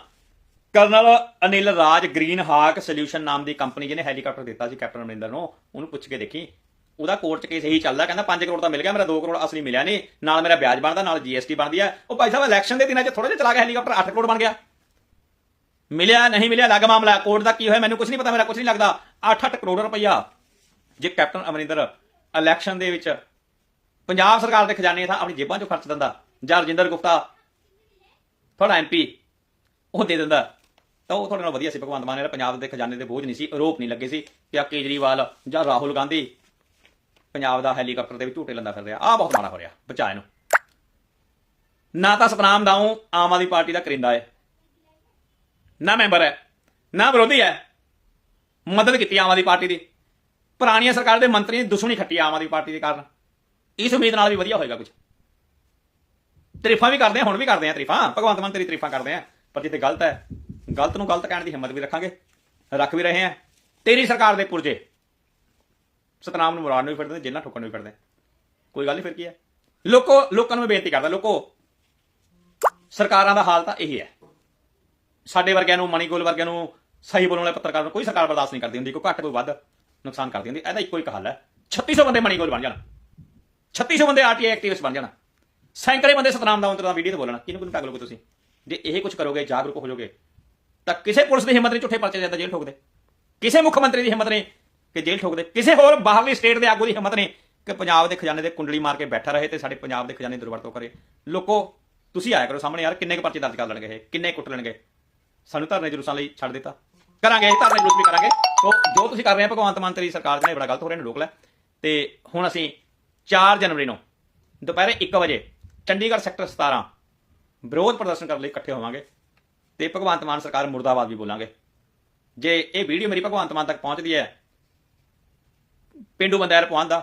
colonel Anil Raj green hawk solution ਨਾਮ ਦੀ ਕੰਪਨੀ ਜਿਹਨੇ ਹੈਲੀਕਾਪਟਰ ਦਿੱਤਾ ਸੀ ਕੈਪਟਨ ਅਮਰਿੰਦਰ ਨੂੰ, ਉਹਨੂੰ ਪੁੱਛ ਕੇ ਦੇਖੀ। ਉਹਦਾ ਕੋਰਟ 'ਚ ਕੇਸ ਇਹੀ ਚੱਲਦਾ, ਕਹਿੰਦਾ 5 ਕਰੋੜ ਤਾਂ ਮਿਲ ਗਿਆ, ਮੇਰਾ 2 ਕਰੋੜ ਅਸਲੀ ਮਿਲਿਆ ਨਹੀਂ, ਨਾਲ ਮੇਰਾ ਵਿਆਜ ਬਣਦਾ, ਨਾਲ ਜੀਐਸਟੀ ਬਣਦੀ ਹੈ ਉਹ ਭਾਈ ਸਾਹਿਬ ਇਲੈਕਸ਼ਨ ਦੇ ਦਿਨਾਂ 'ਚ ਥੋੜਾ ਜਿਹਾ ਚਲਾ ਗਿਆ ਹੈਲੀਕਾਪਟਰ 8 ਕਰੋੜ ਬਣ ਗਿਆ। ਮਿਲਿਆ, ਨਹੀਂ ਮਿਲਿਆ, ਅਲੱਗ ਮਾਮਲਾ। ਕੋਰਟ ਦਾ ਕੀ ਹੋਇਆ, ਮੈਨੂੰ ਕੁਝ ਨਹੀਂ ਪਤਾ, ਮੇਰਾ ਕੁਝ ਨਹੀਂ ਲੱਗਦਾ। 8-8 ਕਰੋੜ ਰੁਪਈਆ ਜੇ ਕੈਪਟਨ ਅਮਰਿੰਦਰ ਇਲੈਕਸ਼ਨ ਦੇ ਵਿੱਚ ਪੰਜਾਬ ਸਰਕਾਰ ਦੇ ਖਜ਼ਾਨੇ ਥਾਂ ਆਪਣੀ ਜੇਬਾਂ 'ਚੋਂ ਖਰਚ ਦਿੰਦਾ। ਜਾਂ ਰਜਿੰਦਰ ਗੁਪਤਾ, ਤੁਹਾਡਾ ਐਮਪੀ ਉਹ ਦੇ ਦਿੰਦਾ। ਤਾਂ ਉਹ ਤੁਹਾਡੇ ਨਾਲ ਵਧੀਆ ਸੀ, ਭਗਵੰਤ ਮਾਨ ਨੇ ਪੰਜਾਬ ਦੇ ਖਜ਼ਾਨੇ ਦੇ ਬੋਝ ਨਹੀਂ ਸੀ, ਆਰੋਪ ਨਹੀਂ ਲੱਗੇ ਸੀ ਕਿ ਆ ਕੇਜਰੀਵਾਲ ਜਾਂ ਰਾਹੁਲ ਗਾਂਧੀ ਪੰਜਾਬ ਦਾ ਹੈਲੀਕਾਪਟਰ ਦੇ ਵਿੱਚ ਝੂਟੇ ਲੰਦਾ ਫਿਰ ਰਿਹਾ ਆ ਬਹੁਤ ਮਾੜਾ ਹੋ ਰਿਹਾ ਬਚਾ ਇਹਨੂੰ। ਨਾ ਤਾਂ ਸਤਨਾਮ ਦਾਊ ਆਮ ਆਦਮੀ ਪਾਰਟੀ ਦਾ ਕਰਿੰਦਾ ਹੈ ਨਾ ਮੈਂਬਰ ਹੈ, ਨਾ ਵਿਰੋਧੀ ਹੈ। ਮਦਦ ਕੀਤੀ ਆਮ ਆਦਮੀ ਪਾਰਟੀ ਦੀ। ਪੁਰਾਣੀਆਂ ਸਰਕਾਰ ਦੇ ਮੰਤਰੀ ਨੇ ਦੁਸ਼ਮਣੀ ਖੱਟੀ ਆਮ ਆਦਮੀ ਪਾਰਟੀ ਦੇ ਕਾਰਨ। ਇਸ ਉਮੀਦ ਨਾਲ ਵੀ ਵਧੀਆ ਹੋਏਗਾ ਕੁਝ। ਤਰੀਫਾਂ ਵੀ ਕਰਦੇ ਆ, ਹੁਣ ਵੀ ਕਰਦੇ ਆ ਤਰੀਫਾਂ। ਭਗਵੰਤ ਮਾਨ ਤੇਰੀ ਤਰੀਫਾਂ ਕਰਦੇ ਆ, ਪਰ ਜਿੱਥੇ ਗਲਤ ਹੈ ਗਲਤ ਨੂੰ ਗਲਤ ਕਹਿਣ ਦੀ ਹਿੰਮਤ ਵੀ ਰੱਖਾਂਗੇ, ਰੱਖ ਵੀ ਰਹੇ ਆ ਤੇਰੀ ਸਰਕਾਰ ਦੇ ਪੁਰਜੇ, ਸਤਨਾਮ ਨੂੰ ਮੁਰਾਦ ਨੂੰ ਵੀ ਫਿਰਦੇ ਨੇ, ਜੇਲ੍ਹਾਂ ਠੋਕਣ ਨੂੰ ਵੀ ਫਿਰਦੇ ਕੋਈ ਗੱਲ ਨਹੀਂ ਫਿਰ ਕੀ ਹੈ? ਲੋਕੋ, ਲੋਕਾਂ ਨੂੰ ਮੈਂ ਬੇਨਤੀ ਕਰਦਾ, ਲੋਕੋ, ਸਰਕਾਰਾਂ ਦਾ ਹਾਲ ਤਾਂ ਇਹੀ ਹੈ। ਸਾਡੇ ਵਰਗਿਆਂ ਨੂੰ ਮਣੀ ਵਰਗਿਆਂ ਨੂੰ ਸਹੀ ਬੋਲਣ ਵਾਲੇ ਪੱਤਰਕਾਰ ਨੂੰ ਕੋਈ ਸਰਕਾਰ ਬਰਦਾਸ਼ਤ ਨਹੀਂ ਕਰਦੀ ਹੁੰਦੀ, ਕੋਈ ਘੱਟ ਕੋਈ ਵੱਧ ਨੁਕਸਾਨ ਕਰਦੀ ਹੁੰਦੀ ਇਹਦਾ ਇੱਕੋ ਇੱਕ ਹੱਲ ਹੈ। 3600 ਬੰਦੇ ਮਣੀ ਗੋਲ ਬਣ ਜਾਣ। 3600 ਬੰਦੇ ਆਰਟੀਆਈ ਐਕਟਿਵਿਸਟ ਬਣ ਜਾਣਾ। ਸੈਂਕੜੇ ਬੰਦੇ ਸਤਨਾਮ ਦਾ ਅੰਤਰ ਦਾ ਵੀਡੀਓ ਤੇ ਬੋਲਣਾ। ਕਿਹਨੂੰ ਕਿਹਨੂੰ ਟੱਗ ਲੋਗੇ ਤੁਸੀਂ? ਜੇ ਇਹ ਕੁਝ ਕਰੋਗੇ, ਜਾਗਰੂਕ ਹੋ ਜਾਓਗੇ ਤਾਂ ਕਿਸੇ ਪੁਲਿਸ ਦੀ ਹਿੰਮਤ ਨਹੀਂ ਝੂਠੇ ਪਰਚੇ ਦੇ ਜੇਲ੍ਹ ਠੋਕਦੇ। ਕਿਸੇ ਮੁੱਖ ਮੰਤਰੀ ਦੀ ਹਿੰਮਤ ਨਹੀਂ ਕਿ ਜੇਲ੍ਹ ਠੋਕਦੇ। ਕਿਸੇ ਹੋਰ ਬਾਹਰਲੀ ਸਟੇਟ ਦੇ ਆਗੂ ਦੀ ਹਿੰਮਤ ਨਹੀਂ ਕਿ ਪੰਜਾਬ ਦੇ ਖਜ਼ਾਨੇ ਦੇ ਕੁੰਡਲੀ ਮਾਰ ਕੇ ਬੈਠਾ ਰਹੇ ਤੇ ਸਾਡੇ ਪੰਜਾਬ ਦੇ ਖਜ਼ਾਨੇ ਦੀ ਦੁਰਵਰਤੋਂ ਕਰੇ। ਲੋਕੋ, ਤੁਸੀਂ ਆਇਆ ਕਰੋ ਸਾਹਮਣੇ ਯਾਰ, ਕਿੰਨੇ ਕੁ ਪਰਚੇ ਦਰਜ ਕਰ ਲੈਣਗੇ ਇਹ? ਕਿੰਨੇ ਕੁੱਟ ਲੈਣਗੇ? ਸਾਨੂੰ ਧਰਨੇ ਜਲੂਸਾਂ ਲਈ ਛੱਡ ਦਿੱਤਾ। ਕਰਾਂਗੇ ਇਹ, ਧਰਨੇ ਜਲੂਸ ਵੀ ਕਰਾਂਗੇ। ਸੋ ਜੋ ਤੁਸੀਂ ਕਰ ਰਹੇ ਹੋ, ਭਗਵੰਤ ਮਾਨ ਤੇਰੀ ਸਰਕਾਰ ਦੇ ਬੜਾ ਗਲਤ ਹੋ ਰਿਹਾ, ਇਹਨੂੰ ਰੋਕ ਲੈ ਤੇ ਹੁਣ ਅਸੀਂ 4 ਜਨਵਰੀ ਨੂੰ ਦੁਪਹਿਰੇ 1 ਵਜੇ ਚੰਡੀਗੜ੍ਹ ਸੈਕਟਰ 17 ਵਿਰੋਧ ਪ੍ਰਦਰਸ਼ਨ ਕਰਨ ਲਈ ਇਕੱਠੇ ਹੋਵਾਂਗੇ। ਤੇ ਭਗਵੰਤ ਮਾਨ ਸਰਕਾਰ ਮੁਰਦਾਬਾਦ ਵੀ ਬੋਲਾਂਗੇ। ਜੇ ਇਹ ਵੀਡੀਓ ਮੇਰੀ ਭਗਵੰਤ ਮਾਨ ਤੱਕ ਪਹੁੰਚਦੀ ਹੈ, ਪਿੰਡੂ ਬੰਦਿਆਂ ਪਹੁੰਚਦਾ।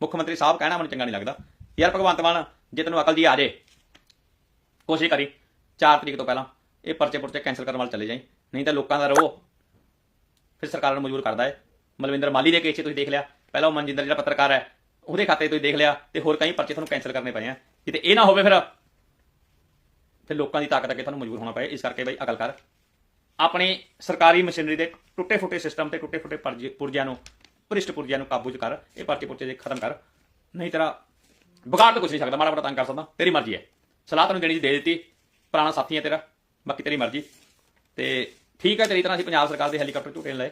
ਮੁੱਖ ਮੰਤਰੀ ਸਾਹਿਬ ਕਹਿਣਾ ਮੈਨੂੰ ਚੰਗਾ ਨਹੀਂ ਲੱਗਦਾ। ਯਾਰ ਭਗਵੰਤ ਮਾਨ, ਜੇ ਤੈਨੂੰ ਅਕਲ ਦੀ ਆ ਜੇ, ਕੋਸ਼ਿਸ਼ ਕਰੀ 4 ਤਰੀਕ ਤੋਂ ਪਹਿਲਾਂ ਇਹ ਪਰਚੇ ਪੁਰਚੇ ਕੈਨਸਲ ਕਰਨ ਵੱਲ ਚਲੇ ਜਾਈ। ਨਹੀਂ ਤਾਂ ਲੋਕਾਂ ਦਾ ਰੋ ਫਿਰ ਸਰਕਾਰ ਨੂੰ ਮਜਬੂਰ ਕਰਦਾ ਹੈ ਮਲਵਿੰਦਰ ਮਾਲੀ ਦੇ ਕੇਸ 'ਚ ਤੁਸੀਂ ਦੇਖ ਲਿਆ। ਪਹਿਲਾਂ ਉਹ ਮਨਜਿੰਦਰ ਜਿਹੜਾ ਪੱਤਰਕਾਰ ਹੈ, ਉਹਦੇ ਖਾਤੇ ਤੁਸੀਂ ਦੇਖ ਲਿਆ। ਤੇ ਹੋਰ ਕਈ ਪਰਚੇ ਤੁਹਾਨੂੰ ਕੈਨਸਲ ਕਰਨੇ ਪਏ ਆ। ਕਿਤੇ ਇਹ ਨਾ ਹੋਵੇ ਫਿਰ। ਫਿਰ ਲੋਕਾਂ ਦੀ ਤਾਕਤ ਅੱਗੇ ਤੁਹਾਨੂੰ ਮਜਬੂਰ ਹੋਣਾ ਪਏ। ਇਸ ਕਰਕੇ ਬਈ ਅਕਲ ਕਰ। ਆਪਣੀ ਸਰਕਾਰੀ ਮਸ਼ੀਨਰੀ ਦੇ ਟੁੱਟੇ ਫੁੱਟੇ ਸਿਸਟਮ ਤੇ ਟੁੱਟੇ ਫੁੱਟੇ ਪਰਜੇ- ਪੁਰਜਿਆਂ ਨੂੰ, ਭ੍ਰਿਸ਼ਟ ਪੁਰਜਿਆਂ ਨੂੰ ਕਾਬੂ 'ਚ ਕਰ। ਇਹ ਪਰਚੇ ਪੁਰਚੇ ਦੇ ਖਤਮ ਕਰ। ਨਹੀਂ ਤੇਰਾ ਵਿਗਾੜ ਤਾਂ ਕੁਛ ਨਹੀਂ ਸਕਦਾ। ਮਾੜਾ ਮਾੜਾ ਤੰਗ ਕਰ ਸਕਦਾ। ਤੇਰੀ ਮਰਜ਼ੀ ਹੈ। ਸਲਾਹ ਤੈਨੂੰ ਦੇਣੀ ਸੀ, ਦੇ ਦਿੱਤੀ। ਪੁਰਾਣਾ ਸਾਥੀ ਹੈ ਤੇਰਾ। ਬਾਕੀ ਤੇਰੀ ਮਰਜ਼ੀ। ਤੇ ਠੀਕ ਹੈ ਤੇਰੀ ਤਰ੍ਹਾਂ ਅਸੀਂ ਪੰਜਾਬ ਸਰਕਾਰ ਦੇ ਹੈਲੀਕਾਪਟਰ ਝੂਟੇ ਲਏ।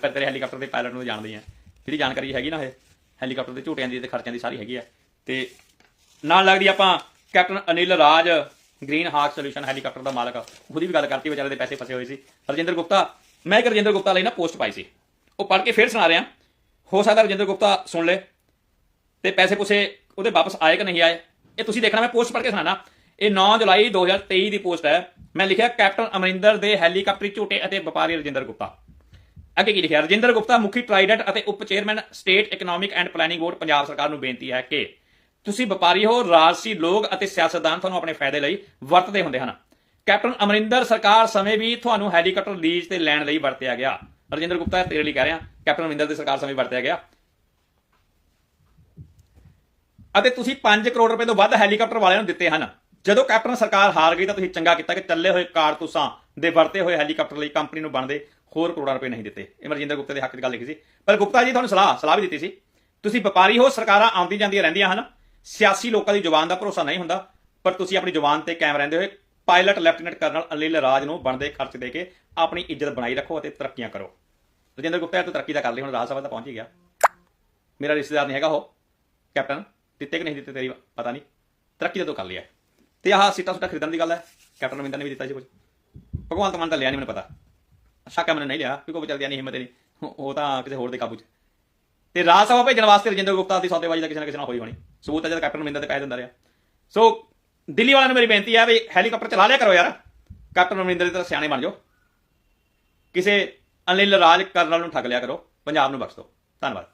ਫਿਰ ਤੇਰੇ ਹੈਲੀਕਾਪਟਰ ਦੇ ਪਾਇਲਟ ਨੂੰ ਜਾਣਦੇ ਆ। ਜਿਹੜੀ ਜਾਣਕਾਰੀ ਹੈਗੀ ਨਾ ਇਹ? ਹੈਲੀਕਾਪਟਰ ਦੇ ਝੂਟਿਆਂ ਦੀ ਤੇ ਖਰਚਿਆਂ ਦੀ ਸਾਰੀ ਹੈਗੀ ਆ। ਤੇ ਨਾਲ ਲੱਗਦੀ ਆਪਾਂ captain Anil Raj green hawk solution helicopter ਦਾ ਮਾਲਕ ਉਹਦੀ ਵੀ ਗੱਲ ਕਰਤੀ, ਵਿਚਾਰੇ ਦੇ ਪੈਸੇ ਫਸੇ ਹੋਏ ਸੀ। ਰਜਿੰਦਰ ਗੁਪਤਾ, ਮੈਂ ਇੱਕ ਰਜਿੰਦਰ ਗੁਪਤਾ ਲਈ ਨਾ ਪੋਸਟ ਪਾਈ ਸੀ। ਉਹ ਪੜ੍ਹ ਕੇ ਫੇਰ ਸੁਣਾ ਰਿਹਾ। ਹੋ ਸਕਦਾ ਰਜਿੰਦਰ ਗੁਪਤਾ ਸੁਣ ਲੇ ਤੇ ਪੈਸੇ ਪੁਸੇ ਉਹਦੇ ਵਾਪਸ ਆਏ ਕਿ ਨਹੀਂ ਆਏ? ਇਹ ਤੁਸੀਂ ਦੇਖਣਾ, ਮੈਂ ਪੋਸਟ ਪੜ੍ਹ ਕੇ ਸੁਣਾਣਾ। ਇਹ 9 ਜੁਲਾਈ 2023 ਦੀ ਪੋਸਟ ਹੈ। ਮੈਂ ਲਿਖਿਆ ਕੈਪਟਨ ਅਮਰਿੰਦਰ ਦੇ ਹੈਲੀਕਾਪਟਰ ਝੂਟੇ ਅਤੇ ਵਪਾਰੀ ਰਜਿੰਦਰ ਗੁਪਤਾ। ਅੱਗੇ ਕੀ ਲਿਖਿਆ? ਰਜਿੰਦਰ ਗੁਪਤਾ ਮੁਖੀ ਟ੍ਰਾਈਡੈਂਟ ਅਤੇ ਉਪ chairman state economic and planning board Punjab ਸਰਕਾਰ ਨੂੰ ਬੇਨਤੀ ਹੈ ਕਿ ਤੁਸੀਂ ਵਪਾਰੀ ਹੋ, ਰਾਜਸੀ ਲੋਕ ਅਤੇ ਸਿਆਸਤਦਾਨ ਤੁਹਾਨੂੰ ਆਪਣੇ ਫਾਇਦੇ ਲਈ ਵਰਤਦੇ ਹੁੰਦੇ ਹਨ। ਕੈਪਟਨ ਅਮਰਿੰਦਰ ਸਰਕਾਰ ਸਮੇਂ ਵੀ ਤੁਹਾਨੂੰ ਹੈਲੀਕਾਪਟਰ ਲੀਜ਼ ਤੇ ਲੈਣ ਲਈ ਵਰਤਿਆ ਗਿਆ। ਰਜਿੰਦਰ ਗੁਪਤਾ ਤੇਰੇ ਲਈ ਕਹਿ ਰਿਹਾ, ਕੈਪਟਨ ਅਮਰਿੰਦਰ ਦੀ ਸਰਕਾਰ ਸਮੇਂ ਵਰਤਿਆ ਗਿਆ। ਅਤੇ ਤੁਸੀਂ 5 ਕਰੋੜ ਰੁਪਏ ਤੋਂ ਵੱਧ ਹੈਲੀਕਾਪਟਰ ਵਾਲਿਆਂ ਨੂੰ ਦਿੱਤੇ ਹਨ। ਜਦੋਂ ਕੈਪਟਨ ਸਰਕਾਰ ਹਾਰ ਗਈ ਤਾਂ ਤੁਸੀਂ ਚੰਗਾ ਕੀਤਾ ਕਿ ਚੱਲੇ ਹੋਏ ਕਾਰਤੂਸਾਂ ਦੇ ਵਰਤੇ ਹੋਏ ਹੈਲੀਕਾਪਟਰ ਲਈ ਕੰਪਨੀ ਨੂੰ ਬਣਦੇ ਹੋਰ ਕਰੋੜਾਂ ਰੁਪਏ ਨਹੀਂ ਦਿੱਤੇ। ਇਹ ਮਰਜਿੰਦਰ ਗੁਪਤਾ ਦੇ ਹੱਕ 'ਚ ਗੱਲ ਲਿਖੀ ਸੀ। ਪਰ ਗੁਪਤਾ ਜੀ, ਤੁਹਾਨੂੰ ਸਲਾਹ ਸਲਾਹ ਵੀ ਦਿੱਤੀ ਸੀ। ਤੁਸੀਂ ਵਪਾਰੀ ਹੋ, ਸਰਕਾਰਾਂ ਆਉਂਦੀ ਜਾਂਦੀਆਂ ਰਹਿੰਦੀਆਂ ਹਨ। ਸਿਆਸੀ ਲੋਕਾਂ ਦੀ ਜ਼ੁਬਾਨ ਦਾ ਭਰੋਸਾ ਨਹੀਂ ਹੁੰਦਾ, ਪਰ ਤੁਸੀਂ ਆਪਣੀ ਜ਼ੁਬਾਨ ਤੇ ਕਾਇਮ ਰਹਿੰਦੇ ਹੋਏ pilot lieutenant colonel Anil Raj ਨੂੰ ਬਣਦੇ ਖਰਚ ਦੇ ਕੇ ਆਪਣੀ ਇੱਜ਼ਤ ਬਣਾਈ ਰੱਖੋ ਅਤੇ ਤਰੱਕੀਆਂ ਕਰੋ। ਰਜਿੰਦਰ ਗੁਪਤਾ ਤੂੰ ਤਰੱਕੀ ਦਾ ਕਰ ਲਈ ਹੁਣ ਰਾਜ ਸਭਾ ਤੱਕ ਪਹੁੰਚ ਹੀ ਗਿਆ। ਮੇਰਾ ਰਿਸ਼ਤੇਦਾਰ ਨਹੀਂ ਹੈਗਾ ਉਹ, ਕੈਪਟਨ, ਦਿੱਤੇ ਕਿ ਨਹੀਂ ਦਿੱਤੇ ਤੇਰੀ ਪਤਾ ਨਹੀਂ। ਤਰੱਕੀ ਤਾਂ ਤੂੰ ਕਰ ਲਿਆ। ਹੈ। ਤੇ ਆਹ ਸੀਟਾਂ ਸੁਟਾ ਖਰੀਦਣ ਦੀ ਗੱਲ ਹੈ, ਕੈਪਟਨ ਅਮਰਿੰਦਰ ਨੇ ਵੀ ਦਿੱਤਾ ਸੀ ਕੁਝ ਭਗਵੰਤ ਮਾਨ ਤਾਂ ਲਿਆ ਨਹੀਂ ਮੈਨੂੰ ਪਤਾ। ਸ਼ੱਕ ਹੈ ਮੈਨੂੰ ਨਹੀਂ ਲਿਆ ਕਿਉਂਕਿ ਉਹ ਚੱਲਦੀ ਨਹੀਂ ਹਿੰਮਤ ਨਹੀਂ। ਉਹ ਤਾਂ ਕਿਸੇ ਹੋਰ ਦੇ ਕਾਬੂ 'ਚ। ਤੇ ਰਾਜ ਸਭਾ ਭੇਜਣ ਵਾਸਤੇ ਰਜਿੰਦਰ ਗੁਪਤਾ ਦੀ ਸੌਦੇਬਾਜ਼ੀ ਤਾਂ ਕਿਸੇ ਨਾ ਕਿਸੇ ਨਾਲ ਹੋਈ ਹੋਣੀ। ਸਬੂਤ ਹੈ ਜਦ ਕੈਪਟਨ ਅਮਰਿੰਦਰ ਤੇ ਪੈਸੇ ਦਿੰਦਾ ਰਿਹਾ। ਸੋ ਦਿੱਲੀ ਵਾਲਿਆਂ ਨੂੰ ਮੇਰੀ ਬੇਨਤੀ ਹੈ ਵੀ ਹੈਲੀਕਾਪਟਰ ਚਲਾ ਲਿਆ ਕਰੋ ਯਾਰ। ਕੈਪਟਨ ਅਮਰਿੰਦਰ ਦੇ ਤਾਂ ਸਿਆਣੇ ਬਣ ਜਾਓ। ਕਿਸੇ ਅਨਿਲ ਰਾਜ ਕਰਨਲ ਨੂੰ ਠੱਗ ਲਿਆ ਕਰੋ। ਪੰਜਾਬ ਨੂੰ ਬਖਸ਼ ਦਿਓ। ਧੰਨਵਾਦ।